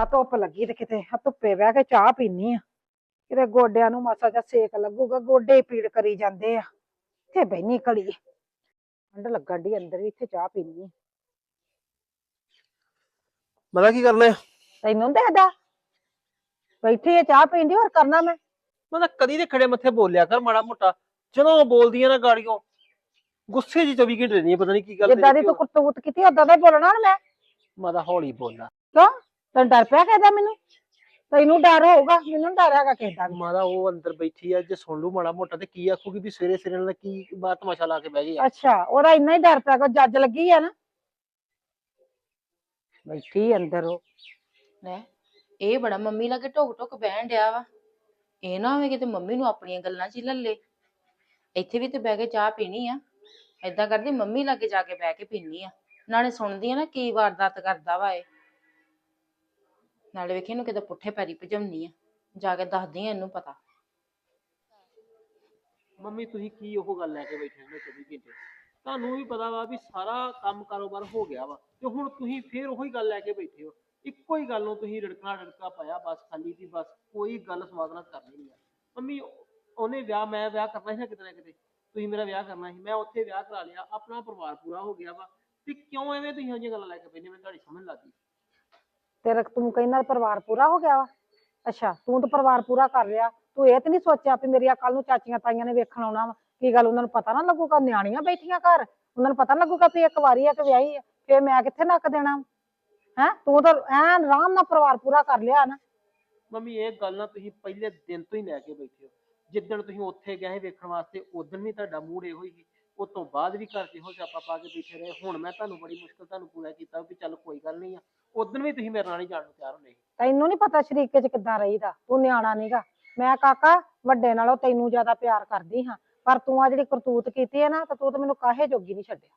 ਬੜਾ ਧੁੱਪ ਲੱਗੀ ਤੇ ਕਿਤੇ ਆਹ ਧੁੱਪੇ ਬਹਿ ਕੇ ਚਾਹ ਪੀਨੀ ਆ। ਕਿਤੇ ਗੋਡਿਆਂ ਨੂੰ ਮਾਸਾ ਜਿਹਾ ਸੇਕ ਲੱਗੂਗਾ ਗੋਡੇ ਪੀੜ ਕਰੀ ਜਾਂਦੇ ਆ। ਇੱਥੇ ਬੈਣੀ ਘੜੀ ਠੰਡ ਲੱਗਣ ਦੀ ਅੰਦਰ ਵੀ ਇੱਥੇ ਚਾਹ ਪੀਨੀ ਆ। ਮਤਲਬ ਕੀ ਕਰਨਾ ਹੈ ਤੈਨੂੰ ਦੇਖਦਾ ਬੈਠੀ ਆ ਚਾਹ ਪੀਂਦੀ ਹੋਰ ਕਰਨਾ ਮੈਂ? ਮਤਲਬ ਕਦੀ ਦੇ ਖੜੇ ਮੱਥੇ ਬੋਲਿਆ ਕਰ ਮਾੜਾ ਮੋਟਾ। ਜਦੋਂ ਬੋਲਦੀਆਂ ਨਾ ਗਾੜੀਆਂ ਗੁੱਸੇ ਜੀ 24 ਘੰਟੇ ਨਹੀਂ ਪਤਾ ਨਹੀਂ ਕੀ ਗੱਲ ਜਿੱਦਾਂ ਦੀ ਤੂੰ ਕਰਤੂਤ ਕੀਤੀ ਓਦਾਂ ਦਾ ਹੀ ਬੋਲਣਾ ਨਾ ਮੈਂ। ਮਾਦਾ ਹੌਲੀ ਬੋਲਣਾ ਤੈਨੂੰ ਡਰ ਪਿਆ ਕਹਿੰਦਾ ਮੈਨੂੰ? ਤੈਨੂੰ ਡਰ ਹੋਊਗਾ ਮੈਨੂੰ ਡਰ ਹੈਗਾ ਕਿਸੇ ਦਾ ਵੀ। ਮਾਦਾ ਉਹ ਅੰਦਰ ਬੈਠੀ ਆ ਜੇ ਸੁਣ ਲੂ ਮਾੜਾ ਮੋਟਾ ਤੇ ਕੀ ਆਖੂਗੀ ਵੀ ਸਵੇਰੇ ਸਵੇਰੇ ਨਾਲ ਕੀ ਬਾਤ ਤਮਾਸ਼ਾ ਲਾ ਕੇ ਬਹਿ ਗਈ ਆ? ਅੱਛਾ ਉਹਦਾ ਇੰਨਾ ਹੀ ਡਰ ਪਿਆ ਕਿ ਜੱਜ ਲੱਗੀ ਆ ਨਾ। ਬੈਠੀ ਅੰਦਰ ਉਹ। ਲੈ ਇਹ ਬੜਾ ਮੰਮੀ ਲਾਗੇ ਢੁਕ ਢੁਕ ਬਹਿਣ ਡਿਆ ਵਾ। ਇਹ ਨਾ ਹੋਵੇ ਕਿਤੇ ਮੰਮੀ ਨੂੰ ਆਪਣੀਆਂ ਗੱਲਾਂ 'ਚ ਹੀ ਲੱਲੇ ਇੱਥੇ ਵੀ ਤੇ ਬਹਿ ਕੇ ਚਾਹ ਪੀਣੀ ਆ। ਏਦਾਂ ਕਰਦੀ ਮੰਮੀ ਲਾਗੇ ਜਾ ਕੇ ਬਹਿ ਕੇ ਪੀਣੀ ਆ। ਨਾਲੇ ਸੁਣਦੀ ਆ ਨਾ ਕੀ ਵਾਰਦਾਤ ਕਰਦਾ ਵਾ ਇਹ। ਨਾਲੇ ਵੇਖੀ ਇਹਨੂੰ ਕਿਤੇ ਪੁੱਠੇ ਪੈਰੀ ਭਜਾਉਣੀ ਆ। ਜਾ ਕੇ ਦੱਸਦੀ ਆ ਇਹਨੂੰ ਪਤਾ। ਮੰਮੀ, ਤੁਸੀਂ ਕੀ ਉਹ ਗੱਲ ਲੈ ਕੇ ਬੈਠੇ ਹੋ 24 ਘੰਟੇ? ਤੁਹਾਨੂੰ ਵੀ ਪਤਾ ਵਾ ਵੀ ਸਾਰਾ ਕੰਮ ਕਾਰੋਬਾਰ ਹੋ ਗਿਆ ਵਾ। ਤੇ ਹੁਣ ਤੁਸੀਂ ਫੇਰ ਉਹੀ ਗੱਲ ਲੈ ਕੇ ਬੈਠੇ ਹੋ। ਇੱਕੋ ਹੀ ਗੱਲ ਨੂੰ ਤੁਸੀਂ ਰੜਕਣਾ ਰੜਕਾ ਪਾਇਆ, ਬਸ ਖਾਲੀ ਵੀ ਬਸ ਕੋਈ ਗੱਲ ਸਵਾਦ ਨਾਲ ਕਰਨੀ ਨਹੀਂ ਆ। ਮੰਮੀ, ਉਹਨੇ ਵਿਆਹ, ਮੈਂ ਵਿਆਹ ਕਰਨਾ ਸੀ ਨਾ ਕਿਤੇ ਨਾ ਕਿਤੇ? ਤੁਸੀਂ ਮੇਰਾ ਵਿਆਹ ਕਰਨਾ ਸੀ, ਮੈਂ ਉੱਥੇ ਵਿਆਹ ਕਰਾ ਲਿਆ। ਆਪਣਾ ਪਰਿਵਾਰ ਪੂਰਾ ਹੋ ਗਿਆ ਵਾ। ਤੇ ਕਿਉਂ ਐਵੇਂ ਤੁਸੀਂ ਉਹ ਜਿਹੀਆਂ ਗੱਲਾਂ ਲੈ ਕੇ ਬੈਠੇ ਮੈਨੂੰ ਤੁਹਾਡੀ ਸਮਝ ਨੀ ਲੱਗਦੀ। ਤੇਰਾ ਤੂੰ ਕਹਿੰਦਾ ਪਰਿਵਾਰ ਪੂਰਾ ਹੋ ਗਿਆ ਵਾ? ਅੱਛਾ, ਤੂੰ ਤਾਂ ਪਰਿਵਾਰ ਪੂਰਾ ਕਰ ਲਿਆ। ਤੂੰ ਇਹ ਤੇ ਨਹੀਂ ਸੋਚਿਆ ਵੀ ਮੇਰੀਆਂ ਕੱਲ ਨੂੰ ਚਾਚੀਆਂ ਤਾਈਆਂ ਨੇ ਵੇਖਣ ਆਉਣਾ ਵਾ? ਕੀ ਗੱਲ ਉਹਨਾਂ ਨੂੰ ਪਤਾ ਨਾ ਲੱਗੂਗਾ? ਨਿਆਣੀਆਂ ਬੈਠੀਆਂ ਘਰ। ਉਹਨਾਂ ਨੂੰ ਪਤਾ ਨਾ ਲੱਗੂਗਾ ਵੀ ਇੱਕ ਵਾਰੀ ਆ ਕਿ ਵਿਆਹੀ ਆ। ਫੇਰ ਮੈਂ ਕਿੱਥੇ ਨੱਕ ਦੇਣਾ ਹੈ? ਤੂੰ ਤਾਂ ਐਨ ਆਰਾਮ ਨਾਲ ਪਰਿਵਾਰ ਪੂਰਾ ਕਰ ਲਿਆ ਨਾ। ਮੰਮੀ, ਇਹ ਗੱਲ ਨਾ ਤੁਸੀਂ ਪਹਿਲੇ ਦਿਨ ਤੋਂ ਹੀ ਲੈ ਕੇ ਬੈਠੇ ਹੋ। ਜਿੱਦਣ ਤੁਸੀਂ ਉੱਥੇ ਗਏ ਵੇਖਣ ਵਾਸਤੇ ਉਦੋਂ ਵੀ ਤੁਹਾਡਾ ਮੂਡ ਇਹੋ ਹੀ ਸੀ। ਉਸ ਤੋਂ ਬਾਅਦ ਵੀ ਘਰ 'ਚ ਜਿਹਾ ਆਪਾਂ ਪਾ ਕੇ ਬੈਠੇ ਰਹੇ। ਹੁਣ ਮੈਂ ਤੁਹਾਨੂੰ ਬੜੀ ਮੁਸ਼ਕਲ ਤੁਹਾਨੂੰ ਪੂਰਾ ਕੀਤਾ ਵੀ ਚੱਲ ਕੋਈ ਗੱਲ ਨਹੀਂ ਆ। ਉਦੋਂ ਵੀ ਤੁਸੀਂ ਮੇਰੇ ਨਾਲ ਨਹੀਂ ਜਾਣ ਨੂੰ ਤਿਆਰ ਹੁੰਦੇ ਤੈਨੂੰ ਨਹੀਂ ਪਤਾ ਸ਼ਰੀਕੇ ਚ ਕਿੱਦਾਂ ਰਹੀਦਾ ਤੂੰ ਨਿਆਣਾ ਨੀਗਾ। ਮੈਂ ਕਾਕਾ ਵੱਡੇ ਨਾਲੋਂ ਤੈਨੂੰ ਜ਼ਿਆਦਾ ਪਿਆਰ ਕਰਦੀ ਹਾਂ ਪਰ ਤੂੰ ਆ ਜਿਹੜੀ ਕਰਤੂਤ ਕੀਤੀ ਹੈ ਨਾ ਤਾਂ ਤੂੰ ਤਾਂ ਮੈਨੂੰ ਕਾਹੇ ਜੋਗੀ ਨਹੀਂ ਛੱਡਿਆ।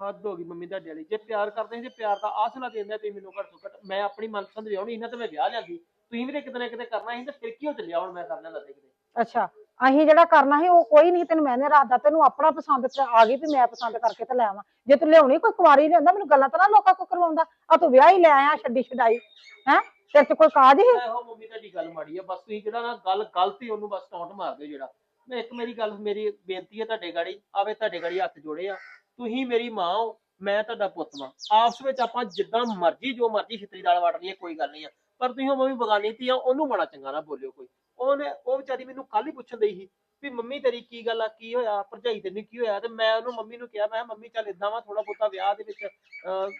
ਹੱਦ ਹੋ ਗਈ ਮੰਮੀ ਤੁਹਾਡੇ ਵਾਲੀ। ਜੇ ਪਿਆਰ ਕਰਦੇ ਸੀ ਪਿਆਰ ਦਾ ਆਸਲਾ ਦਿੰਦੇ ਤੁਸੀਂ ਮੈਨੂੰ ਘੱਟ ਤੋਂ ਘੱਟ। ਮੈਂ ਆਪਣੀ ਮਨਪਸੰਦ ਵਿਆਹਣੀ ਇਹਨਾਂ ਤੇ ਮੈਂ ਵਿਆਹ ਲਿਆਂਦੀ ਤੁਸੀਂ ਵੀ ਤੇ ਕਿਤੇ ਨਾ ਕਿਤੇ ਕਰਨਾ ਸੀ ਤੇ ਫਿਰ ਕੀ ਹੋ ਚੱਲਿਆ ਹੁਣ ਮੈਂ ਕਰਨਾ ਲੱਗੇ ਕਿਤੇ? ਅੱਛਾ ਅਸੀਂ ਜਿਹੜਾ ਕਰਨਾ ਸੀ ਉਹ ਕੋਈ ਨਹੀਂ ਤੈਨੂੰ ਮੈਨੇ ਰਾਦਾ ਤੈਨੂੰ ਆਪਣਾ ਪਸੰਦ ਆ ਗਈ ਵੀ ਮੈਂ ਪਸੰਦ ਕਰਕੇ ਤੇ ਲੈ ਆਵਾਂ। ਜੇ ਤੂੰ ਲਿਆਉਣੀ ਕੋਈ ਕੁਵਾਰੀ ਲਿਆਉਂਦਾ ਮੈਨੂੰ ਗੱਲਾਂ ਤਾਂ ਨਾ ਲੋਕਾਂ ਕੋ ਕਰਵਾਉਂਦਾ। ਆ ਤੂੰ ਵਿਆਹ ਹੀ ਲੈ ਆਇਆ ਛੱਡੀ ਛਡਾਈ ਹੈ? ਤੇਰੇ ਚ ਕੋਈ ਕਾਜ ਹੀ ਇਹੋ ਮੰਮੀ ਤੁਹਾਡੀ ਗੱਲ ਮਾੜੀ ਆ ਬਸ ਤੁਸੀਂ ਜਿਹੜਾ ਨਾ ਗੱਲ ਗਲਤ ਉਹਨੂੰ ਬਸ ਟੌਂਟ ਮਾਰ ਦਿਓ ਜਿਹੜਾ। ਮੈਂ ਇੱਕ ਮੇਰੀ ਗੱਲ ਮੇਰੀ ਬੇਨਤੀ ਹੈ ਤੁਹਾਡੇ ਗਾੜੀ ਆਵੇ ਤੁਹਾਡੇ ਗਾੜੀ ਹੱਥ ਜੋੜੇ ਆ। ਤੁਸੀਂ ਮੇਰੀ ਮਾਂ ਹੋ ਮੈਂ ਤੁਹਾਡਾ ਪੁੱਤ ਵਾਂ। ਆਪਸ ਵਿੱਚ ਆਪਾਂ ਜਿੱਦਾਂ ਮਰਜ਼ੀ ਜੋ ਮਰਜ਼ੀ ਛਿੱਤਰੀ ਦਾਲ ਵੜ ਲਈਏ ਕੋਈ ਗੱਲ ਨਹੀਂ ਆ। ਪਰ ਤੁਸੀਂ ਉਹ ਮੰਮੀ ਬਗਾਨੀ ਧੀ ਆ ਉਹਨੂੰ ਮਾੜਾ ਚੰਗਾ ਨਾ ਬੋਲਿਓ ਕੋਈ। ਉਹਨੇ ਉਹ ਵਿਚਾਰੀ ਮੈਨੂੰ ਕੱਲ ਹੀ ਪੁੱਛਣ ਦਈ ਸੀ ਵੀ ਮੰਮੀ ਤੇਰੀ ਕੀ ਗੱਲ ਆ ਕੀ ਹੋਇਆ ਭਰਜਾਈ ਤੈਨੂੰ ਕੀ ਹੋਇਆ? ਤੇ ਮੈਂ ਉਹਨੂੰ ਮੰਮੀ ਨੂੰ ਕਿਹਾ ਮੈਂ ਕਿਹਾ, ਮੰਮੀ ਚੱਲ ਇਦਾਂ ਵਾ ਥੋੜਾ ਬਹੁਤਾ ਵਿਆਹ ਦੇ ਵਿੱਚ ਅਹ,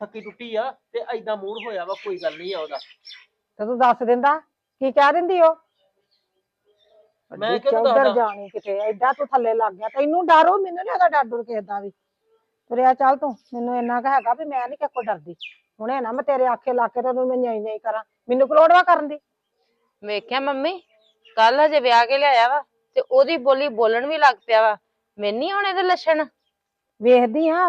ਥੱਕੀ ਟੁੱਟੀ ਆ ਤੇ ਐਦਾਂ ਮੂਡ ਹੋਇਆ ਵਾ ਕੋਈ ਗੱਲ ਨਹੀਂ ਆ ਉਹਦਾ। ਤੇ ਤੂੰ ਦੱਸ ਦਿੰਦਾ ਕੀ ਕਹਿ ਦਿੰਦੀ ਉਹ? ਮੈਂ ਮੈਂ ਕਿਹਨੂੰ ਦੱਸਦਾ? ਜਾਣੀ ਕਿਤੇ ਐਡਾ ਤੂੰ ਥੱਲੇ ਲੱਗ ਗਿਆ। ਤੈਨੂੰ ਡਰ ਉਹ ਮੈਨੂੰ ਨੀ ਹੈਗਾ ਡਰ ਡਰ ਕਿਸੇ ਦਾ ਵੀ। ਤੁਰਿਆ ਚੱਲ ਤੂੰ ਮੈਨੂੰ ਇੰਨਾ ਕੁ ਹੈਗਾ ਵੀ ਮੈਂ ਨਹੀਂ ਕਿਸੇ ਕੋ ਡਰਦੀ। ਹੁਣੇ ਨਾ ਮੈਂ ਤੇਰੇ ਆਖੇ ਲਾ ਕੇ ਤੈਨੂੰ ਮੈਂ ਨਹੀਂ ਨਹੀਂ ਕਰਾਂ। ਮੈਨੂੰ ਕਲੋੜਵਾ ਕਰਨ ਦੀ? ਵੇਖਿਆ ਮੰਮੀ ਕੱਲ ਹਜੇ ਵਿਆਹ ਕੇ ਲਿਆਇਆ ਵਾ ਤੇ ਉਹਦੀ ਬੋਲੀ ਬੋਲਣ ਵੀ ਲੱਗ ਪਿਆ ਵਾ। ਮੈਨੀ ਹੁਣ ਇਹਦੇ ਲੱਛਣ। ਵੇਖਦੀ ਆ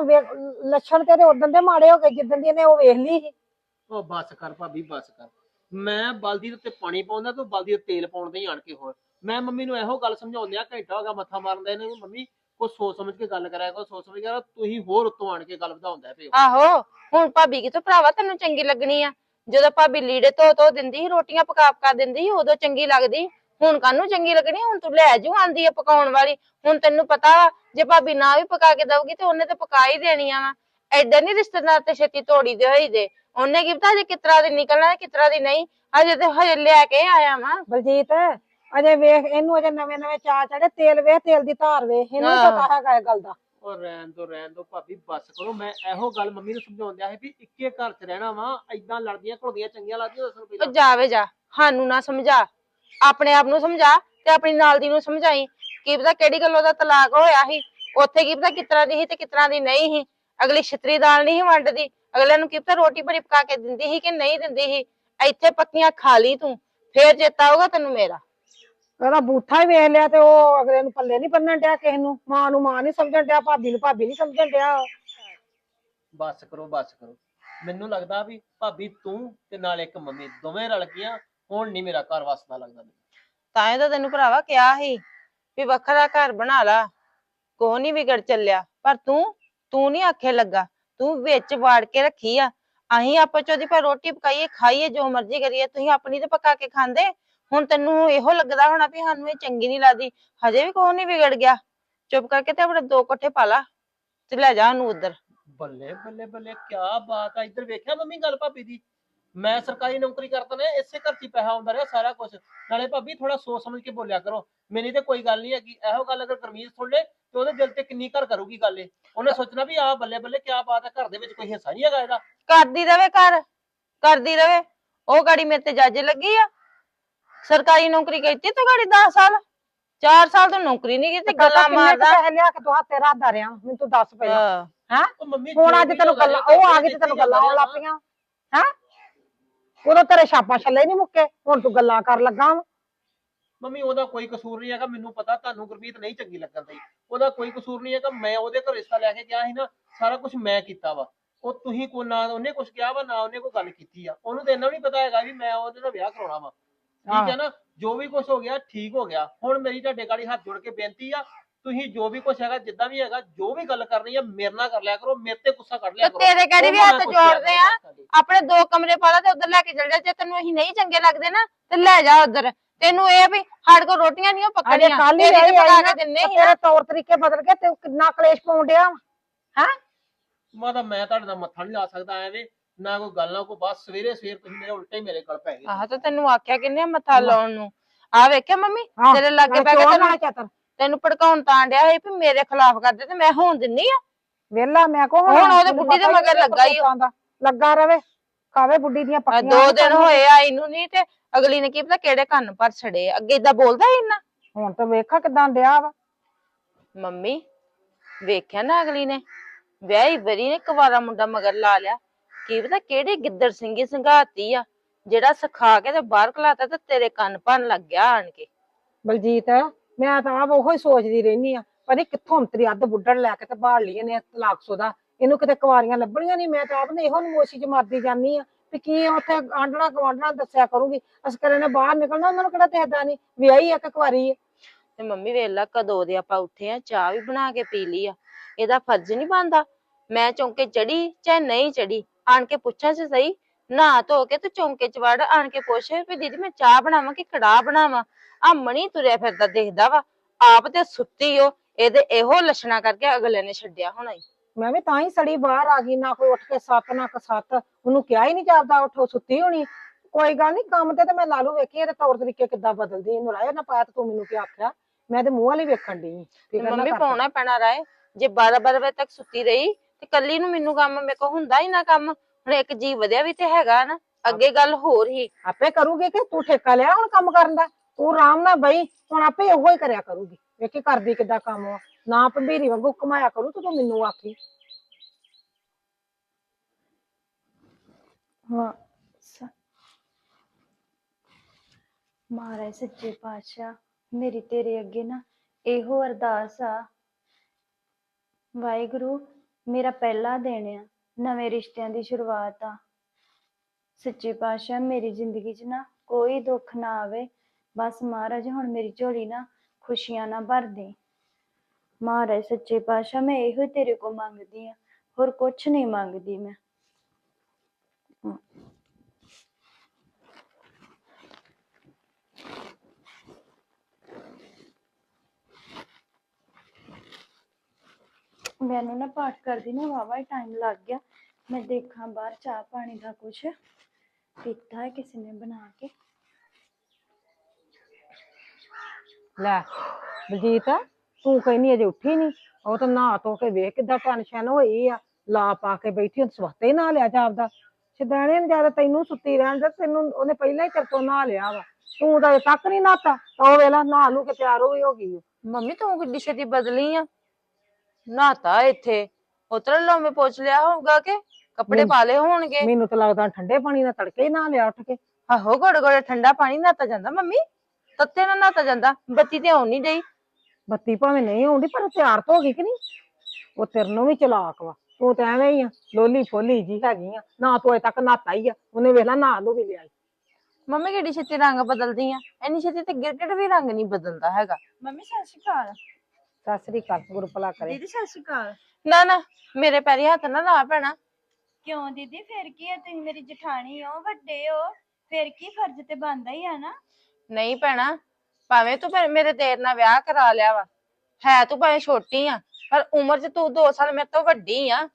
ਲੱਛਣ ਤੇਰੇ ਉਦੋਂ ਦੇ ਮਾੜੇ ਹੋ ਗਏ ਜਿੱਦਣ ਦੀ ਇਹਨੇ ਉਹ ਵੇਖ ਲਈ ਸੀ। ਉਹ ਬੱਸ ਕਰ ਭਾਬੀ ਬੱਸ ਕਰ। ਮੈਂ ਬਲਦੀ ਦੇ ਉੱਤੇ ਪਾਣੀ ਪਾਉਂਦਾ ਤੇ ਬਲਦੀ ਤੇ ਤੇਲ ਪਾਉਣ ਦੇ ਹੀ ਆਣ ਕੇ ਹੋਰ। ਮੈਂ ਮੰਮੀ ਨੂੰ ਇਹੋ ਗੱਲ ਸਮਝਾਉਂਦਿਆ ਘੰਟਾ ਹੋ ਗਿਆ ਮੱਥਾ ਮਾਰਨ ਦਾ ਇਹਨੇ ਮੰਮੀ ਕੋ ਸੋਚ ਸਮਝ ਕੇ ਗੱਲ ਕਰਿਆ ਕਰੋ ਸੋਚ ਸਮਝ ਕੇ ਤੁਸੀਂ ਹੋਰ ਉੱਤੋਂ ਆਣ ਕੇ ਗੱਲ ਵਧਾਉਂਦਾ ਪਿਓ ਆਹੋ ਹੁਣ ਭਾਬੀ ਕਿਥੋਂ ਭਰਾਵਾ ਤੈਨੂੰ ਚੰਗੀ ਲੱਗਣੀ ਆ? ਜਦੋਂ ਭਾਬੀ ਲੀੜੇ ਧੋ ਧੋ ਦਿੰਦੀ ਸੀ ਰੋਟੀਆਂ ਪਕਾ ਪਕਾ ਦਿੰਦੀ ਸੀ ਉਦੋਂ ਚੰਗੀ ਲੱਗਦੀ। ਹੁਣ ਕਾਹਨੂੰ ਚੰਗੀ ਲੱਗਣੀ? ਹੁਣ ਤੂੰ ਲੈ ਜੂ ਆਂਦੀ ਆ ਪਕਾਉਣ ਵਾਲੀ। ਹੁਣ ਤੈਨੂੰ ਪਤਾ ਵਾ ਜੇ ਭਾਬੀ ਨਾ ਵੀ ਪਕਾ ਕੇ ਦਊਗੀ ਤੇ ਉਹਨੇ ਤੇ ਪਕਾ ਹੀ ਦੇਣੀਆਂ ਵਾ। ਐਦਾਂ ਨਹੀਂ ਰਿਸ਼ਤੇਦਾਰ ਤੇ ਛੇਤੀ ਤੋੜੀ ਦੇ ਹੋਈ ਦੇ। ਉਹਨੇ ਕੀ ਪਤਾ ਜੇ ਕਿਤਰਾ ਦੀ ਨਿਕਲਣਾ ਕਿਤਰਾ ਦੀ ਨਹੀਂ ਅਜੇ ਤੇ ਹਜੇ ਲੈ ਕੇ ਆਇਆ ਵਾ। ਬਲਜੀਤ ਅਜੇ ਵੇਖ ਇਹਨੂੰ ਅਜੇ ਨਵੇਂ ਨਵੇਂ ਚਾ ਚੜੇ ਤੇਲ ਵੇਖ ਤੇਲ ਦੀ ਧਾਰ ਵੇਖ ਇਹਨੂੰ ਨੀ। ਪਤਾ ਹੈਗਾ ਇਹ ਗੱਲ ਦਾ। ਉਹ ਰਹਿਣ ਦੋ ਰਹਿਣ ਦੋ ਭਾਬੀ ਬੱਸ ਕਰੋ। ਮੈਂ ਇਹੋ ਗੱਲ ਮੰਮੀ ਨੂੰ ਸਮਝਾਉਂਦਿਆ ਸੀ ਵੀ ਇੱਕੇ ਘਰ 'ਚ ਰਹਿਣਾ ਵਾ ਐਦਾਂ ਲੜਦੀਆਂ ਘੁਲਦੀਆਂ ਚੰਗੀਆਂ ਲੱਗਦੀਆਂ ਦੱਸਣ ਉਹ ਪਹਿਲਾਂ ਜਾਵੇ ਜਾ ਸਾਨੂੰ ਨਾ ਸਮਝਾ। ਆਪਣੇ ਆਪ ਨੂੰ ਸਮਝਾ ਤੇ ਆਪਣੀ ਨਾਲ ਦੀ ਨੂੰ ਸਮਝਾਈ। ਕੀ ਪਤਾ ਕਿਹੜੀ ਗੱਲੋਂ ਦਾ ਤਲਾਕ ਹੋਇਆ ਸੀ ਉੱਥੇ ਕੀ ਪਤਾ ਕਿਤਰਾ ਦੀ ਸੀ ਤੇ ਕਿਤਰਾ ਦੀ ਨਹੀਂ ਸੀ। ਅਗਲੀ ਛਤਰੀ ਦਾਲ ਨਹੀਂ ਸੀ ਵੰਡਦੀ ਅਗਲੇ ਨੂੰ ਕੀ ਪਤਾ ਰੋਟੀ ਬੜੀ ਪਕਾ ਕੇ ਦਿੰਦੀ ਸੀ ਕਿ ਨਹੀਂ ਦਿੰਦੀ ਸੀ। ਇੱਥੇ ਪੱਕੀਆਂ ਖਾ ਲਈ ਤੂੰ ਫੇਰ ਚੇਤਾ ਆਊਗਾ ਤੈਨੂੰ ਮੇਰਾ। ਉਹਦਾ ਬੂਥਾ ਹੀ ਵੇਖ ਲਿਆ ਤੇ ਉਹ ਅਗਲੇ ਨੂੰ ਪੱਲੇ ਨਹੀਂ ਬੰਨਣ ਡਿਆ ਕਿਸੇ ਨੂੰ ਮਾਂ ਨੂੰ ਮਾਂ ਨਹੀਂ ਸਮਝਣ ਡਿਆ ਭਾਬੀ ਨੂੰ ਭਾਬੀ ਨਹੀਂ ਸਮਝਣ ਡਿਆ। ਬੱਸ ਕਰੋ ਬੱਸ ਕਰੋ। ਮੈਨੂੰ ਲੱਗਦਾ ਵੀ ਭਾਬੀ ਤੂੰ ਤੇ ਨਾਲ ਇੱਕ ਮੰਮੀ ਦੋਵੇਂ ਰਲ ਗਈਆਂ ਹੁਣ ਨਹੀਂ ਮੇਰਾ ਘਰ ਵਸਦਾ ਲੱਗਦਾ। ਮੈਨੂੰ ਤਾਂ ਇਹ ਤਾਂ ਤੈਨੂੰ ਭਰਾਵਾ ਕਿਹਾ ਸੀ ਵੀ ਵੱਖਰਾ ਘਰ ਬਣਾ ਲਾ ਕੋਹ ਨਹੀਂ ਵਿਗੜ ਚੱਲਿਆ। ਪਰ ਤੂੰ ਤੂੰ ਨਹੀਂ ਆਖੇ ਲੱਗਾ ਤੂੰ ਵਿੱਚ ਵਾੜ ਕੇ ਰੱਖੀ ਆ। ਅਸੀਂ ਆਪਸ ਚ ਉਹਦੀ ਪਰ ਰੋਟੀ ਪਕਾਈਏ ਖਾਈਏ ਜੋ ਮਰਜ਼ੀ ਕਰੀਏ ਤੁਸੀਂ ਆਪਣੀ ਤੇ ਪਕਾ ਕੇ ਖਾਂਦੇ। ਹੁਣ ਤੈਨੂੰ ਇਹੋ ਲੱਗਦਾ ਹੋਣਾ ਵੀ ਸਾਨੂੰ ਇਹ ਚੰਗੀ ਨਹੀਂ ਲੱਗਦੀ ਹਜੇ ਵੀ ਕੋਈ ਨਹੀਂ ਵਿਗੜ ਗਿਆ। ਚੁੱਪ ਕਰਕੇ ਤੇ ਆਪਣੇ ਦੋ ਕੋਠੇ ਪਾ ਲਾ ਤੇ ਲੈ ਜਾ ਉਹਨੂੰ ਉਧਰ। ਬੱਲੇ ਬੱਲੇ ਬੱਲੇ ਕੀ ਬਾਤ ਆ। ਇੱਧਰ ਵੇਖਿਆ ਮੰਮੀ ਗੱਲ ਭਾਬੀ ਦੀ? ਮੈਂ ਸਰਕਾਰੀ ਨੌਕਰੀ ਕਰਦਾ ਨੇ ਇਸੇ ਘਰ 'ਚ ਹੀ ਪੈਸਾ ਆਉਂਦਾ ਰਿਹਾ ਸਾਰਾ ਕੁਝ ਨਾਲੇ ਭਾਬੀ ਥੋੜਾ ਸੋਚ ਸਮਝ ਕੇ ਬੋਲਿਆ ਕਰੋ। ਮੇਰੀ ਤੇ ਕੋਈ ਗੱਲ ਨਹੀਂ ਹੈਗੀ। ਇਹੋ ਗੱਲ ਅਗਰ ਗਰਮੀਤ ਸੁਣ ਲੇ ਤੇ ਉਹਦੇ ਦਿਲ ਤੇ ਕਿੰਨੀ ਘਰ ਕਰੂਗੀ ਗੱਲ ਇਹ। ਉਹਨੇ ਸੋਚਣਾ ਵੀ ਆ ਬੱਲੇ ਬੱਲੇ ਕੀ ਬਾਤ ਹੈ ਘਰ ਦੇ ਵਿੱਚ ਕੋਈ ਹਿੱਸਾ ਨਹੀਂ ਹੈਗਾ ਇਹਦਾ। ਕਰਦੀ ਰਵੇ ਕਰ ਕਰਦੀ ਰਵੇ। ਉਹ ਗਾੜੀ ਮੇਰੇ ਤੇ ਜੱਜ ਲੱਗੀ ਆ। ਸਰਕਾਰੀ ਨੌਕਰੀ ਕੀਤੀ ਤੂੰ ਗਾੜੀ 10 ਸਾਲ? 4 ਸਾਲ ਤੋਂ ਨੌਕਰੀ ਨਹੀਂ ਕੀਤੀ ਗੱਲਾਂ ਮਾਰਦਾ। ਪੈਸੇ ਲਿਆ ਕੇ ਤੂੰ ਹੱਥੇ ਰੱਖਦਾ ਰਿਹਾ? ਮੈਨੂੰ ਤੂੰ ਦੱਸ ਪਹਿਲਾਂ। ਹਾਂ। ਉਹ ਮੰਮੀ ਹੁਣ ਅੱਜ ਵੀ ਤੈਨੂੰ ਗੱਲਾਂ ਉਹ ਆ ਗਈ ਤੇ ਤੈਨੂੰ ਗੱਲਾਂ ਆਉਣ ਲੱਗ ਪਈਆਂ। ਹੈ? ਉਦੋਂ ਤੇਰੇ ਛਾਪਾਂ ਛੱਲੇ ਨਹੀਂ ਮੁੱਕੇ ਹੁਣ ਤੂੰ ਗੱਲਾਂ ਕਰ ਲੱਗਾ ਵਾਂ। ਮੰਮੀ ਉਹਦਾ ਕੋਈ ਕਸੂਰ ਨਹੀਂ ਹੈਗਾ ਮੈਨੂੰ ਪਤਾ ਤੁਹਾਨੂੰ ਗੁਰਮੀਤ ਨਹੀਂ ਚੰਗੀ ਲੱਗਣ ਦੀ ਉਹਦਾ ਕੋਈ ਕਸੂਰ ਨਹੀਂ ਹੈਗਾ ਮੈਂ ਉਹਦੇ ਘਰ ਰਿਸ਼ਤਾ ਲੈ ਕੇ ਗਿਆ ਸੀ ਨਾ ਸਾਰਾ ਕੁਝ ਮੈਂ ਕੀਤਾ ਵਾ। ਉਹ ਤੁਸੀਂ ਕੋ ਨਾ ਉਹਨੇ ਕੁਝ ਕਿਹਾ ਵਾ ਨਾ ਉਹਨੇ ਕੋਈ ਗੱਲ ਕੀਤੀ ਆ। ਉਹਨੂੰ ਤਾਂ ਇੰਨਾ ਵੀ ਨਹੀਂ ਪਤਾ ਹੈਗਾ ਵੀ ਮੈਂ ਉਹਦੇ ਨਾਲ ਵਿਆਹ ਕਰਾਉਣਾ ਵਾ। ਠੀਕ ਹੈ ਨਾ? ਜੋ ਵੀ ਕੁਝ ਹੋ ਗਿਆ ਠੀਕ ਹੋ ਗਿਆ। ਹੁਣ ਮੇਰੀ ਤੁਹਾਡੇ ਗਾੜੀ ਹੱਥ ਜੋੜ ਕੇ ਬੇਨਤੀ ਆ ਤੁਸੀਂ ਜੋ ਵੀ ਕੁਝ ਹੈਗਾ ਜਿੱਦਾਂ ਵੀ ਹੈਗਾ ਜੋ ਵੀ ਗੱਲ ਕਰਨੀ ਆ ਮੇਰੇ ਨਾਲ ਕਰ ਲਿਆ ਕਰੋ ਮੇਰੇ ਤੇ ਗੁੱਸਾ ਕੱਢ ਲਿਆ ਤੇ ਕਰੋ। ਤੇਰੇ ਵੀ ਉਹਨਾਂ ਹੱਥ ਨਾਲ ਜੋੜਦੇ ਆ। ਆਪਣੇ ਦੋ ਕਮਰੇ ਪਾਲਾ ਤੇ ਉਧਰ ਲੈ ਕੇ ਚਲ ਜਾ। ਜੇ ਤੈਨੂੰ ਅਸੀਂ ਨਹੀਂ ਚੰਗੇ ਲੱਗਦੇ ਨਾ ਤੇ ਲੈ ਜਾ ਉਧਰ। ਤੈਨੂੰ ਇਹ ਆ ਵੀ ਸਾਡੇ ਕੋਲ ਰੋਟੀਆਂ ਨਹੀਂ ਅਜੇ ਪੱਕਣੀਆਂ। ਕੱਲ ਹੀ ਤੇਰੀ ਤੇ ਆਈ ਪਕਾ ਨਾ ਕੇ ਦਿੰਨੇ ਤੇ ਹੀ ਨਾ। ਤੇਰੇ ਤੌਰ ਤਰੀਕੇ ਬਦਲ ਗਏ ਤੇ ਕਿੰਨਾ ਕਲੇਸ਼ ਪਾਉਣ ਡਿਆ ਹੈ? ਮਾਤਾ ਮੈਂ ਤੁਹਾਡੇ ਦਾ ਮੱਥਾ ਨਹੀਂ ਲਾ ਸਕਦਾ ਐਵੇਂ ਨਾ ਕੋਈ ਗੱਲ ਨਾ ਕੋਈ ਬਸ ਸਵੇਰੇ ਸਵੇਰ ਤੁਸੀਂ ਮੇਰੇ ਉਲਟੇ ਹੀ ਮੇਰੇ ਕੋਲ ਪੈ ਗਏ। ਆਹ ਤਾਂ ਤੈਨੂੰ ਆਖਿਆ ਕਿੰਨੇ ਮੱਥਾ ਲਾਉਣ ਨੂੰ। ਆ ਵੇਖਿਆ ਮੰਮੀ? ਹਾਂ, ਤੇਰੇ ਲਾਗੇ ਪੈ ਕੇ ਚੋਰ ਤੈਨੂੰ ਨਾਲ ਚਤਰ ਤੈਨੂੰ ਭੜਕਾਉਣ ਤਾਂ ਡਿਆ ਸੀ ਵੀ ਮੇਰੇ ਖਿਲਾਫ ਕਰਦੇ ਤੇ ਮੈਂ ਹੋਣ ਦਿੰਨੀ ਆ। ਵੇਲਾ ਮੈਂ ਕੋ ਹੁਣ? ਉਹਦੇ ਬੁੱਢੀ ਦੇ ਮਗਰ ਲੱਗਾ ਈ ਉਹ। ਲੱਗਾ ਰਵੇ ਖਾਵੇ ਬੁੱਢੀ ਦੀਆਂ ਆਹ ਪੱਕੀਆਂ ਦੋ ਦਿਨ ਹੋਏ ਆਈ ਨੂੰ ਨਹੀਂ ਤੇ ਅਗਲੀ ਨੇ ਕੀ ਪਤਾ ਕਿਹੜੇ ਕੰਨ ਪਰ ਛੜੇ ਅੱਗੇ ਇਦਾਂ ਬੋਲਦਾ ਸੀ ਇੰਨਾ? ਹੁਣ ਤਾਂ ਵੇਖਾ ਕਿਦਾਂ ਡਿਆ ਵਾ। ਮੰਮੀ ਵੇਖਿਆ ਨਾ ਅਗਲੀ ਨੇ? ਵਿਆਹੀ ਬਰੀ ਨੇ ਕੁਵਾਰਾ ਮੁੰਡਾ ਮਗਰ ਲਾ ਲਿਆ। ਕੀ ਪਤਾ ਕਿਹੜੀ ਗਿੱਦੜ ਸਿੰਘੀ ਸੰਘਾਤੀ ਆ ਜਿਹੜਾ ਸਿਖਾ ਕੇ ਤੇ ਬਾਹਰ ਖਲਾਤਾ ਤੇ ਤੇਰੇ ਕੰਨ ਭੰਨ ਲੱਗ ਗਿਆ ਆਣ ਕੇ। ਬਲਜੀਤ ਮੈਂ ਤਾਂ ਆਪ ਉਹੋ ਹੀ ਸੋਚਦੀ ਰਹਿਨੀ ਆ ਪਰ ਇਹ ਕਿੱਥੋਂ ਅੰਤਰੀ ਅੱਧ ਬੁੱਢਣ ਲੈ ਕੇ ਤੇ ਬਾੜ ਲਈ ਨੇ ਤਲਾਕ ਸੁਦਾ। ਇਹਨੂੰ ਕਿਤੇ ਕੁਵਾਰੀਆਂ ਲੱਭਣੀਆਂ ਨਹੀਂ ਮੈਂ ਤਾਂ ਆਪ ਨੇ ਇਹੋ ਨਮੋਸ਼ੀ ਚ ਮਰਦੀ ਜਾਨੀ ਆ ਵੀ ਕੀ ਉੱਥੇ ਆਂਡਣਾ ਗਵਾਂਡਣਾ ਦੱਸਿਆ ਕਰੂਗੀ। ਅਸਕਰੇ ਨੇ ਬਾਹਰ ਨਿਕਲਣਾ ਉਹਨਾਂ ਨੂੰ ਕਿਹੜਾ ਦੇਖਦਾ ਨਹੀਂ ਵਿਆਹੀ ਇੱਕ ਕੁਵਾਰੀ ਆ। ਤੇ ਮੰਮੀ ਵੇਲਾ ਕਦੋਂ ਦੇ ਆਪਾਂ ਉੱਠੇ ਆ ਚਾਹ ਵੀ ਬਣਾ ਕੇ ਪੀ ਲਈ ਆ। ਇਹਦਾ ਫਰਜ਼ ਨਹੀਂ ਬਣਦਾ ਮੈਂ ਚੌਂਕੇ ਚੜੀ ਚਾਹੇ ਨਹੀਂ ਚੜੀ। ਆਣ ਕੇ ਪੁੱਛਾਂ ਸੀ ਸਹੀ ਨਹਾ ਧੋ ਕੇ ਤੇ ਚੌਂਕੇ ਚ ਵੜ ਆਣ ਕੇ ਪੁੱਛ ਵੀ ਦੀਦੀ ਮੈਂ ਚਾਹ ਬਣਾਵਾਂ ਕਿ ਕੜਾਹ ਬਣਾਵਾਂ? ਆ ਮਣੀ ਤੁਰਿਆ ਫਿਰਦਾ ਦਿਖਦਾ ਵਾ ਆਪ ਤੇ ਸੁੱਤੀ ਓ ਇਹਦੇ ਇਹੋ ਲੱਛਣਾ ਕਰਕੇ ਅਗਲੇ ਨੇ ਛੱਡਿਆ ਹੋਣਾ ਈ। ਮੈਂ ਵੀ ਤਾਂ ਹੀ ਸੜੀ ਬਾਹਰ ਆ ਗਈ ਨਾ ਕੋਈ ਉੱਠ ਕੇ ਸੱਤ ਨਾ ਕਸੱਤ ਉਹਨੂੰ ਕਿਹਾ ਹੀ ਨਹੀਂ ਜਾਂਦਾ ਉੱਠੋ ਸੁੱਤੀ ਹੋਣੀ। ਕੋਈ ਗੱਲ ਨਹੀਂ ਕੰਮ ਤੇ ਤੇ ਮੈਂ ਲਾ ਲੂ ਵੇਖੀ ਇਹਦੇ ਤੌਰ ਤਰੀਕੇ ਕਿੱਦਾਂ ਬਦਲਦੀ ਇਹਨੂੰ ਰਾਇਆ ਨਾ ਪਾਇਆ ਤੇ ਤੂੰ ਮੈਨੂੰ ਕੀ ਆਖਿਆ। ਮੈਂ ਤੇ ਮੂੰਹ ਵਾਲੀ ਵੇਖਣ ਦੀ ਮੰਮੀ ਪਾਉਣਾ ਪੈਣਾ ਰਾਏ ਜੇ 12 12 ਵਜੇ ਤੱਕ ਸੁੱਤੀ ਰਹੀ ਤੇ ਕੱਲੀ ਨੂੰ ਮੈਨੂੰ ਕੰਮ ਮੇਰੇ ਕੋ ਹੁੰਦਾ ਹੀ ਨਾ ਕੰਮ ਹੁਣ ਇੱਕ ਜੀ ਵਧਿਆ ਵੀ ਤੇ ਹੈਗਾ ਨਾ ਅੱਗੇ ਗੱਲ ਹੋਰ ਹੀ। ਆਪੇ ਕਰੂਗੀ ਕਿ ਤੂੰ ਠੇਕਾ ਲਿਆ ਹੁਣ ਕੰਮ ਕਰਨ ਦਾ? ਤੂੰ ਆਰਾਮ ਨਾਲ ਬਈ ਹੁਣ ਆਪੇ ਉਹੋ ਹੀ ਕਰਿਆ ਕਰੂਗੀ। ਵੇਖੀ ਕਰਦੀ ਕਿੱਦਾਂ ਕੰਮ ਆ। ਨਾ ਭੰਬੀਰੀ ਵਾਂਗੂ ਕਮਾਇਆ ਕਰੂ ਤੂੰ ਤਾਂ ਮੈਨੂੰ ਆਖੀ। ਹਾਂ ਸ- ਮਹਾਰਾਜ ਸੱਚੇ ਪਾਤਸ਼ਾਹ ਮੇਰੀ ਤੇਰੇ ਅੱਗੇ ਨਾ ਇਹੋ ਅਰਦਾਸ ਆ। ਵਾਹਿਗੁਰੂ ਮੇਰਾ ਪਹਿਲਾ ਦਿਨ ਆ, ਨਵੇਂ ਰਿਸ਼ਤਿਆਂ ਦੀ ਸ਼ੁਰੂਆਤ ਆ। ਸੱਚੇ ਪਾਤਸ਼ਾਹ, ਮੇਰੀ ਜ਼ਿੰਦਗੀ 'ਚ ਨਾ ਕੋਈ ਦੁੱਖ ਨਾ ਆਵੇ। ਬਸ ਮਹਾਰਾਜ, ਹੁਣ ਮੇਰੀ ਝੋਲੀ ਨਾ ਖੁਸ਼ੀਆਂ ਨਾਲ ਭਰ ਦੇ। ਮਹਾਰਾਜ, ਸੱਚੇ ਪਾਤਸ਼ਾਹ, ਮੈਂ ਇਹੋ ਤੇਰੇ ਕੋ ਮੰਗਦੀ ਆ, ਹੋਰ ਕੁਛ ਨਹੀਂ ਮੰਗਦੀ ਮੈਂ। ਮੈਨੂੰ ਨਾ ਪਾਠ ਕਰਦੀ ਨਾ ਵਾਵਾ ਹੀ ਟਾਈਮ ਲੱਗ ਗਿਆ। ਮੈਂ ਦੇਖਾਂ ਬਾਹਰ ਚਾਹ ਪਾਣੀ ਦਾ ਕੁਛ ਪੀਤਾ ਹੈ ਕਿਸੇ ਨੇ ਬਣਾ ਕੇ। ਲੈ ਬਲਜੀਤ ਤੂੰ ਕਹਿੰਦੀ ਅਜੇ ਉੱਠੀ ਨਹੀਂ ਉਹ ਤਾਂ ਨਹਾ ਧੋ ਕੇ ਵੇਖ ਕਿੱਦਾਂ ਟੈਨਸ਼ਨ ਹੋਈ ਆ। ਲਾ ਪਾ ਕੇ ਬੈਠੀ ਹੁਣ ਸਵਖਤੇ ਹੀ ਨਹਾ ਲਿਆ ਜਾਪਦਾ ਸਿਧਾਣੇ ਨੇ ਜ਼ਿਆਦਾ ਤੈਨੂੰ ਸੁੱਤੀ ਰਹਿਣ ਦੇ ਤੈਨੂੰ ਉਹਨੇ ਪਹਿਲਾਂ ਹੀ ਤੇਰੇ ਤੋਂ ਨਹਾ ਲਿਆ ਵਾ। ਤੂੰ ਤਾਂ ਅਜੇ ਤੱਕ ਨਹੀਂ ਨਹਾਤਾ। ਤਾਂ ਉਹ ਵੇਲਾ ਨਹਾ ਲੂ ਕੇ ਤਿਆਰ ਹੋਈ ਹੋ ਗਈ ਓ। ਮੰਮੀ ਤੂੰ ਕਿੱਡੀ ਛੇਤੀ ਬਦਲੀ ਆ। ਨਹਾਤਾ ਇੱਥੇ। ਉਤਰ ਲੋਮੇ ਪੋਚ ਲਿਆ ਹੋਊਗਾ ਕਿ ਕੱਪੜੇ ਪਾ ਲਏ ਹੋਣਗੇ? ਮੈਨੂੰ ਤਾਂ ਲੱਗਦਾ ਠੰਡੇ ਪਾਣੀ ਨਾਲ ਤੜਕੇ ਹੀ ਨਹਾ ਲਿਆ ਉੱਠ ਕੇ। ਆਹੋ ਗੋੜ ਗੋੜ ਠੰਡਾ ਪਾਣੀ ਨਹਾਤਾ ਜਾਂਦਾ ਮੰਮੀ। ਤੱਤੇ ਨਾਲ ਨਹਾਤਾ ਜਾਂਦਾ। ਬੱਤੀ ਤੇ ਆਉਣ ਨਹੀਂ ਡਈ। ਬੱਤੀ ਭਾਵੇਂ ਨਹੀਂ ਆਉਂਦੀ ਪਰ ਤਿਆਰ ਤਾਂ ਹੋ ਗਈ ਕਿ ਨਹੀਂ? ਉਹ ਤੇਰੇ ਨੂੰ ਵੀ ਚਲਾਕ ਵਾ। ਤੂੰ ਤਾਂ ਐਵੇਂ ਹੀ ਆ ਲੋਲੀ ਫੋਲੀ ਜੀ ਹੈਗੀ ਆ। ਨਾ ਤੂੰ ਅਜੇ ਤੱਕ ਨਹਾਤਾ ਹੀ ਆ। ਉਹਨੇ ਵੇਖ ਲਾ ਨਹਾ ਲੂ ਵੀ ਲਿਆ ਈ। ਮੰਮੀ ਕਿੱਡੀ ਛੇਤੀ ਰੰਗ ਬਦਲਦੀ ਆ? ਇੰਨੀ ਛੇਤੀ ਤੇ ਗਿਰਗਿਟ ਵੀ ਰੰਗ ਨਹੀਂ ਬਦਲਦਾ ਹੈਗਾ। ਮੰਮੀ ਸਤਿ ਸ਼੍ਰੀ ਅਕਾਲ। ਸਤਿ ਸ੍ਰੀ ਅਕਾਲ ਗੁਰੂ ਭਲਾ ਕਰੇ। ਦੀਦੀ ਸਤਿ ਸ਼੍ਰੀ ਅਕਾਲ। ਨਾ ਨਾ ਮੇਰੇ ਪੈਰੀ ਹੱਥ ਨਾ ਲਾ ਪੈਣਾ ਕਿਉਂ ਦੀਦੀ? ਫਿਰ ਕੀ ਹੈ ਤੁਸੀਂ ਮੇਰੀ ਜਠਾਣੀ ਹੋ ਵੱਡੇ ਹੋ। ਫਿਰ ਕੀ ਫਰਜ਼ ਤੇ ਬਣਦਾ ਹੀ ਆ ਨਾ? ਨਹੀਂ ਭੈਣਾ ਭਾਵੇਂ ਤੂੰ ਫਿਰ ਮੇਰੇ ਦੇਰ ਨਾਲ ਵਿਆਹ ਕਰਾ ਲਿਆ ਵਾ। ਹੈ ਤੂੰ ਭਾਵੇਂ ਛੋਟੀ ਆ ਪਰ ਉਮਰ 'ਚ ਤੂੰ 2 ਸਾਲ ਮੇਰੇ ਤੋਂ ਵੱਡੀ ਆ।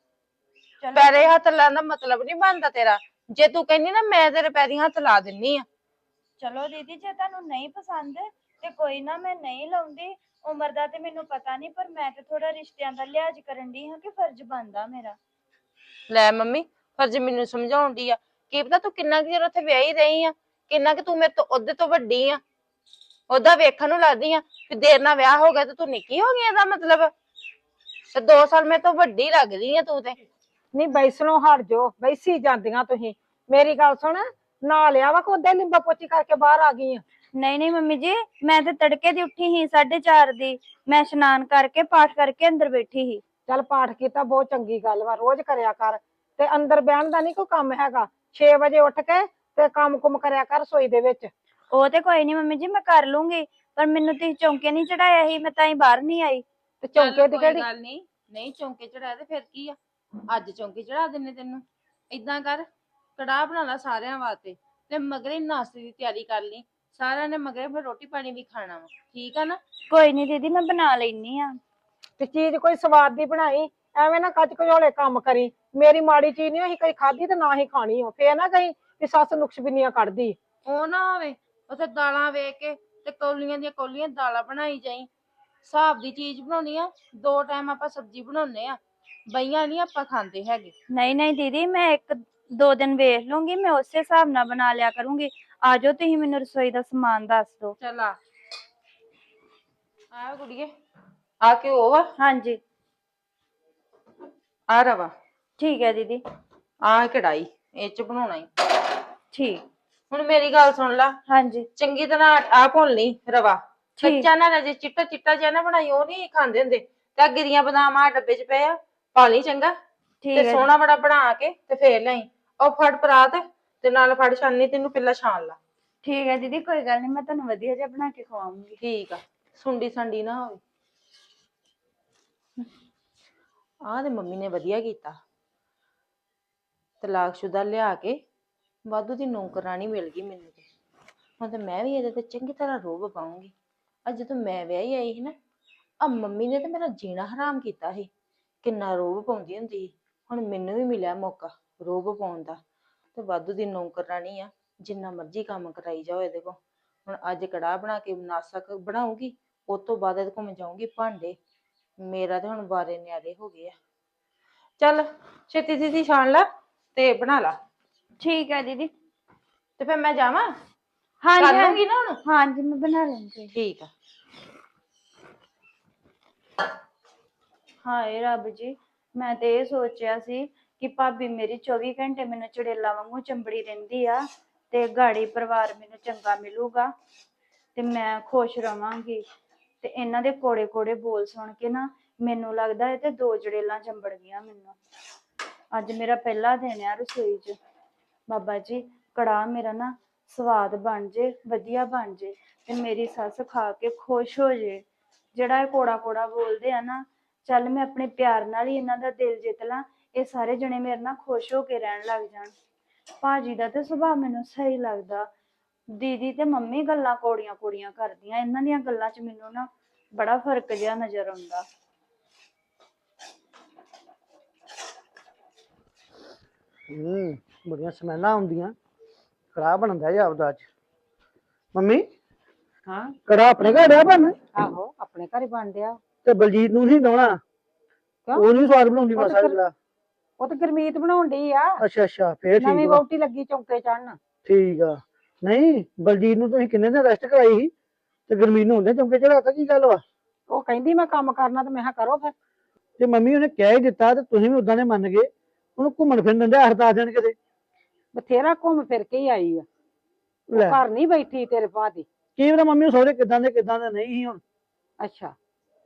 ਚਲੋ। ਪੈਰੇ ਹੱਥ ਲਾਉਣ ਦਾ ਮਤਲਬ ਨਹੀਂ ਬਣਦਾ ਤੇਰਾ। ਜੇ ਤੂੰ ਕਹਿੰਦੀ ਨਾ ਮੈਂ ਤੇਰੇ ਪੈਰੀ ਹੱਥ ਲਾ ਦਿੰਨੀ ਆ। ਚਲੋ ਦੀਦੀ ਜੇ ਤੁਹਾਨੂੰ ਨਹੀਂ ਪਸੰਦ ਤੇ ਕੋਈ ਨਾ ਮੈਂ ਨਹੀਂ ਲਾਉਂਦੀ। ਉਮਰ ਦਾ ਤੇ ਮੈਨੂੰ ਪਤਾ ਨਹੀਂ ਪਰ ਮੈਂ ਤੇ ਥੋੜਾ ਰਿਸ਼ਤਿਆਂ ਦਾ ਲਿਹਾਜ਼ ਕਰਨ ਦੀ ਹਾਂ ਕਿ ਫਰਜ਼ ਬਣਦਾ ਮੇਰਾ। ਲੈ ਮੰਮੀ ਫਰਜ਼ ਮੈਨੂੰ ਸਮਝਾਉਣ ਦੀ ਆ। ਕੀ ਪਤਾ ਤੂੰ ਕਿੰਨਾ ਕੁ ਚਿਰ ਉੱਥੇ ਵਿਆਹੀ ਰਹੀ ਆ ਕਿੰਨਾ ਕਿ ਤੂੰ ਮੇਰੇ ਤੋਂ ਉਹਦੇ ਤੋਂ ਵੱਡੀ ਆ। ਉਹਦਾ ਵੇਖਣ ਨੂੰ ਲੱਗਦੀ ਆ ਕਿ ਦੇਰ ਨਾਲ ਵਿਆਹ ਹੋ ਗਿਆ ਤੇ ਤੂੰ ਨਿੱਕੀ ਹੋ ਗਈ ਇਹਦਾ ਮਤਲਬ। ਤੇ 2 ਸਾਲ ਮੇਰੇ ਤੋਂ ਵੱਡੀ ਲੱਗਦੀ ਆ ਤੂੰ ਤੇ। ਨਹੀਂ ਬੈਸਣੋਂ ਹਟ ਜੋ ਬੈਸੀ ਜਾਂਦੀਆਂ ਤੁਸੀਂ। ਮੇਰੀ ਗੱਲ ਸੁਣ ਨਾ ਲਿਆ ਵਾ ਕੋਦੇ ਲਿੰਬਾ ਪੋਚੀ ਕਰਕੇ ਬਾਹਰ ਆ ਗਈ ਆ। ਨਹੀਂ ਨਹੀਂ ਮੰਮੀ ਜੀ ਮੈਂ ਤੇ ਤੜਕੇ ਦੀ ਉੱਠੀ ਸੀ 4:30 ਦੀ। ਮੈਂ ਇਸ਼ਨਾਨ ਕਰਕੇ ਪਾਠ ਕਰਕੇ ਅੰਦਰ ਬੈਠੀ ਸੀ। ਚੱਲ ਪਾਠ ਕੀਤਾ ਬਹੁਤ ਚੰਗੀ ਗੱਲ ਵਾ ਰੋਜ਼ ਕਰਿਆ ਕਰ। ਤੇ ਅੰਦਰ ਬਹਿਣ ਦਾ ਨਹੀਂ ਕੋਈ ਕੰਮ ਹੈਗਾ। 6 ਵਜੇ ਉੱਠ ਕੇ ਤੇ ਕੰਮ ਕੁਮ ਕਰਿਆ ਕਰ ਰਸੋਈ ਦੇ ਵਿੱਚ। ਉਹ ਤੇ ਕੋਈ ਨਹੀਂ ਮੰਮੀ ਜੀ ਮੈਂ ਕਰ ਲੂੰਗੀ। ਪਰ ਮੈਨੂੰ ਤੁਸੀਂ ਚੌਂਕੇ ਨਹੀਂ ਚੜਾਇਆ ਸੀ ਮੈਂ ਤਾਂ ਹੀ ਬਾਹਰ ਨਹੀਂ ਆਈ। ਤੇ ਚੌਂਕੇ ਦੀ ਕਿਹੜੀ? ਗੱਲ ਨਹੀਂ ਨਹੀਂ ਚੌਂਕੇ ਚੜਾਇਆ ਤੇ ਫਿਰ ਕੀ ਆ? ਅੱਜ ਚੌਂਕੇ ਚੜਾ ਦਿੰਨੇ ਤੈਨੂੰ। ਇਦਾਂ ਕਰ ਕੜਾਹ ਬਣਾ ਲਾ ਸਾਰਿਆਂ ਵਾਸਤੇ। ਤੇ ਮਗਰੇ ਨਾਸ਼ਤੇ ਦੀ ਤਿਆਰੀ ਕਰ ਲਈ। ਸਾਰਿਆਂ ਨੇ ਮਗਰੇ ਫਿਰ ਰੋਟੀ ਪਾਣੀ ਵੀ ਖਾਣਾ ਵਾ। ਠੀਕ ਆ ਨਾ? ਕੋਈ ਨਹੀਂ ਦੀਦੀ ਮੈਂ ਬਣਾ ਲੈਣੀ ਆ। ਤੇ ਚੀਜ਼ ਕੋਈ ਸਵਾਦ ਦੀ ਬਣਾਈ ਐਵੇਂ ਨਾ ਕੱਚ ਕਝੋਲੇ ਕੰਮ ਕਰੀ। ਮੇਰੀ ਮਾੜੀ ਚੀਜ਼ ਨਹੀਂ ਅਸੀਂ ਕਦੀ ਖਾਧੀ ਤੇ ਨਾ ਹੀ ਖਾਣੀ ਹੋ ਫੇਰ ਨਾ ਕਹੀਂ ਵੀ ਸੱਸ ਨੁਕਸ ਬਿੰਨੀਆਂ ਕੱਢਦੀ। ਉਹ ਨਾ ਹੋਵੇ ਉੱਥੇ ਦਾਲਾਂ ਵੇਖ ਕੇ ਤੇ ਕੌਲੀਆਂ ਦੀਆਂ ਕੌਲੀਆਂ ਦਾਲਾਂ ਬਣਾਈ ਜਾਈ। ਹਿਸਾਬ ਦੀ ਚੀਜ਼ ਬਣਾਉਣੀ ਆ ਦੋ ਟਾਈਮ ਆਪਾਂ ਸਬਜ਼ੀ ਬਣਾਉਨੇ ਆ। ਬਈਆਂ ਨਹੀਂ ਆਪਾਂ ਖਾਂਦੇ ਹੈਗੇ। ਨਹੀਂ ਨਹੀਂ ਦੀਦੀ ਮੈਂ ਇੱਕ ਦੋ ਦਿਨ ਵੇਖ ਲੂੰਗੀ ਮੈਂ ਉਸੇ ਹਿਸਾਬ ਨਾਲ ਬਣਾ ਲਿਆ ਕਰੂੰਗੀ। ਆਜੋ ਤੁਸੀਂ ਮੈਨੂੰ ਰਸੋਈ ਦਾ ਸਮਾਨ ਦੱਸ ਦਿਓ। ਚੱਲ ਆ। ਆ ਗੁੜੀਏ ਆ ਕੇ ਉਹ ਵਾ? ਹਾਂਜੀ। ਆ ਰਵਾ। ਠੀਕ ਹੈ ਦੀਦੀ। ਆ ਕਢਾਈ ਇਹ ਚ ਬਣਾਉਣਾ ਈ। ਠੀਕ। ਹੁਣ ਮੇਰੀ ਗੱਲ ਸੁਣ ਲਾ। ਹਾਂਜੀ। ਚੰਗੀ ਤਰ੍ਹਾਂ ਆ ਭੁੰਨ ਲਈ ਰਵਾ। ਠੀਕ। ਕੱਚਾ ਨਾ ਰਜੇ ਚਿੱਟਾ ਚਿੱਟਾ ਜਿਹਾ ਨਾ ਬਣਾਈ ਉਹ ਨਹੀਂ ਖਾਂਦੇ ਹੁੰਦੇ। ਤੇ ਅੱਗੇ ਦੀਆਂ ਬਦਾਮ ਆ ਡੱਬੇ 'ਚ ਪਏ ਆ ਪਾ ਲਈ ਚੰਗਾ। ਠੀਕ ਤੇ ਹੈ ਸੋਹਣਾ ਬੜਾ ਬਣਾ ਕੇ ਤੇ ਫੇਰ ਲਈ ਉਹ ਫੜ ਪਰਾਤ। ਤੇ ਨਾਲ ਫੜ ਛਾਨੀ ਤੈਨੂੰ ਪਹਿਲਾਂ ਛਾਣ ਲਾ। ਠੀਕ ਹੈ ਦੀਦੀ ਕੋਈ ਗੱਲ ਨਹੀਂ ਮੈਂ ਤੁਹਾਨੂੰ ਵਧੀਆ ਜਿਹਾ ਬਣਾ ਕੇ ਖਵਾਉਂਗੀ। ਠੀਕ ਆ ਸੁੰਡੀ ਸੰਡੀ ਨਾ ਹੋਵੇ। ਆਹ ਤੇ ਮੰਮੀ ਨੇ ਵਧੀਆ ਕੀਤਾ। ਤਲਾਕਸ਼ੁਦਾ ਲਿਆ ਕੇ ਵਾਧੂ ਦੀ ਨੌਕਰਾਨੀ ਮਿਲ ਗਈ ਮੈਨੂੰ ਤੇ। ਹੁਣ ਤੇ ਮੈਂ ਵੀ ਇਹਦੇ ਤੇ ਚੰਗੀ ਤਰ੍ਹਾਂ ਰੋਬ ਪਾਉਂਗੀ। ਅੱਜ ਜਦੋਂ ਮੈਂ ਵਿਆਹੀ ਆਈ ਸੀ ਨਾ ਆ ਮੰਮੀ ਨੇ ਤੇ ਮੇਰਾ ਜੀਣਾ ਹਰਾਮ ਕੀਤਾ ਸੀ। ਕਿੰਨਾ ਰੋਬ ਪਾਉਂਦੀ ਹੁੰਦੀ ਸੀ। ਹੁਣ ਮੈਨੂੰ ਵੀ ਮਿਲਿਆ ਮੌਕਾ ਰੋਬ ਪਾਉਣ ਦਾ। ਤੇ ਵਾਧੂ ਦੀ ਨੌਕਰਾਨੀ ਆ ਜਿੰਨਾ ਮਰਜ਼ੀ ਕੰਮ ਕਰਾਈ ਜਾਓ ਇਹਦੇ ਕੋਲ। ਹੁਣ ਅੱਜ ਕੜਾਹ ਬਣਾ ਕੇ ਨਾਸਕ ਬਣਾਉਂਗੀ ਉਸ ਤੋਂ ਬਾਅਦ ਇਹਦੇ ਕੋਲ ਮੈਂ ਜਾਊਂਗੀ ਭਾਂਡੇ। ਮੇਰਾ ਤੇ ਹੁਣ ਬਾਰੇ ਨਿਆਰੇ ਹੋ ਗਏ ਆ। ਚੱਲ ਛੇਤੀ ਛੇਤੀ ਛਾਣ ਲਾ ਤੇ ਬਣਾ ਲਾ। ਠੀਕ ਹੈ ਦੀਦੀ। ਤੇ ਫਿਰ ਮੈਂ ਜਾਵਾਂ? ਹਾਂਜੀ ਕਰ ਲੂੰਗੀ ਨਾ ਹੁਣ? ਹਾਂਜੀ ਮੈਂ ਬਣਾ ਲੂੰਗੀ ਠੀਕ ਆ। ਹਾਏ ਰੱਬ ਜੀ ਮੈਂ ਤੇ ਇਹ ਸੋਚਿਆ ਸੀ ਕਿ ਭਾਬੀ ਮੇਰੀ 24 ਘੰਟੇ ਮੈਨੂੰ ਚੜੇਲਾ ਵਾਂਗੂ ਚੰਬੜੀ ਰਹਿੰਦੀ ਆ ਤੇ ਗਾੜੀ ਪਰਿਵਾਰ ਮੈਨੂੰ ਚੰਗਾ ਮਿਲੂਗਾ ਤੇ ਮੈਂ ਖੁਸ਼ ਰਵਾਂਗੀ। ਤੇ ਇਹਨਾਂ ਦੇ ਕੋੜੇ ਕੋੜੇ ਬੋਲ ਸੁਣ ਕੇ ਨਾ ਮੈਨੂੰ ਲੱਗਦਾ ਇਹ ਤੇ ਦੋ ਜੜੇਲਾਂ ਚੰਬੜ ਗਈਆਂ ਮੈਨੂੰ। ਅੱਜ ਮੇਰਾ ਪਹਿਲਾ ਦਿਨ ਆ ਰਸੋਈ 'ਚ। ਬਾਬਾ ਜੀ, ਕੜਾਹ ਮੇਰਾ ਨਾ ਸਵਾਦ ਬਣ ਜੇ, ਵਧੀਆ ਬਣ ਜੇ ਤੇ ਮੇਰੀ ਸੱਸ ਖਾ ਕੇ ਖੁਸ਼ ਹੋ ਜੇ। ਜਿਹੜਾ ਇਹ ਕੋੜਾ ਕੋੜਾ ਬੋਲਦੇ ਆ ਨਾ, ਚੱਲ ਮੈਂ ਆਪਣੇ ਪਿਆਰ ਨਾਲ ਹੀ ਇਹਨਾਂ ਦਾ ਦਿਲ ਜਿੱਤ ਲਾਂ ਇਹ ਸਾਰੇ ਜਣੇ ਮੇਰੇ ਨਾਲ ਖੁਸ਼ ਹੋ ਕੇ ਰਹਿਣ ਲੱਗ ਜਾਣ। ਭਾਜੀ ਦਾ ਤੇ ਸੁਭਾਅ ਮੈਨੂੰ ਸਹੀ ਲੱਗਦਾ। ਦੀਦੀ ਤੇ ਮੰਮੀ ਗੱਲਾਂ ਕੋੜੀਆਂ ਕੋੜੀਆਂ ਕਰਦੀਆਂ। ਇਹਨਾਂ ਦੀਆਂ ਗੱਲਾਂ 'ਚ ਮੈਨੂੰ ਨਾ ਬੜਾ ਫ਼ਰਕ ਜਿਹਾ ਨਜ਼ਰ ਆਉਂਦਾ। ਹੂੰ ਬੜੀਆਂ ਸਮੈਲਾਂ ਆਉਂਦੀਆਂ। ਕੜਾਹ ਬਣਦਾ ਜੀ ਆਪਦਾ ਅੱਜ। ਮੰਮੀ ਹਾਂ। ਕੜਾਹ ਆਪਣੇ ਘਰ ਆ ਬਣ ਆਹੋ ਆਪਣੇ ਘਰ ਹੀ ਬਣ ਡਿਆ। ਤੇ ਬਲਜੀਤ ਨੂੰ ਨਹੀਂ ਲਾਉਣਾ ਕਿਉਂ? ਉਹ ਨਹੀਂ ਸਵਾਦ ਬਣਾਉਂਦੀ ਮਸਾਲਾ ਉਹ ਤਾਂ ਗਰਮੀਤ ਬਣਾਉਣ ਡਈ ਆ। ਅੱਛਾ ਅੱਛਾ ਫੇਰ ਨਵੀਂ ਠੀਕ ਆ ਵਹੁਟੀ ਲੱਗੀ ਚੌਂਕੇ ਚੜਨ ਠੀਕ ਆ। ਨਹੀਂ ਬਲਜੀਤ ਨੂੰ ਤੁਸੀਂ ਕਿੰਨੇ ਦਿਨ ਰੈਸਟ ਕਰਾਈ ਸੀ? ਤੇ ਗਰਮੀਤ ਨੂੰ ਹੁੰਦੇ ਚੌਂਕੇ ਚੜਾਤਾ ਕੀ ਗੱਲ ਵਾ? ਉਹ ਕਹਿੰਦੀ ਮੈਂ ਕੰਮ ਕਰਨਾ ਤੇ ਮੈਂ ਕਿਹਾ ਕਰੋ ਫਿਰ। ਤੇ ਮੰਮੀ ਉਹਨੇ ਕਹਿ ਹੀ ਦਿੱਤਾ ਤੇ ਤੁਸੀਂ ਵੀ ਉਦਾਂ ਦੇ ਮੰਨ ਗਏ। ਉਹਨੂੰ ਘੁੰਮਣ ਫਿਰਨ ਦਿੰਦੇ ਹਰ ਦਸ ਦਿਨ ਕਿਤੇ। ਬਥੇਰਾ ਘੁੰਮ ਫਿਰ ਕੇ ਹੀ ਆਈ ਆ। ਉਹ ਲੈ। ਘਰ ਨਹੀਂ ਬੈਠੀ ਤੇਰੇ ਭਾ ਦੀ। ਕੀ ਪਤਾ ਮੰਮੀ ਉਹ ਸਹੁਰੇ ਕਿਦਾਂ ਦੇ ਕਿਦਾਂ ਦੇ ਨਹੀਂ ਸੀ ਹੁਣ। ਅੱਛਾ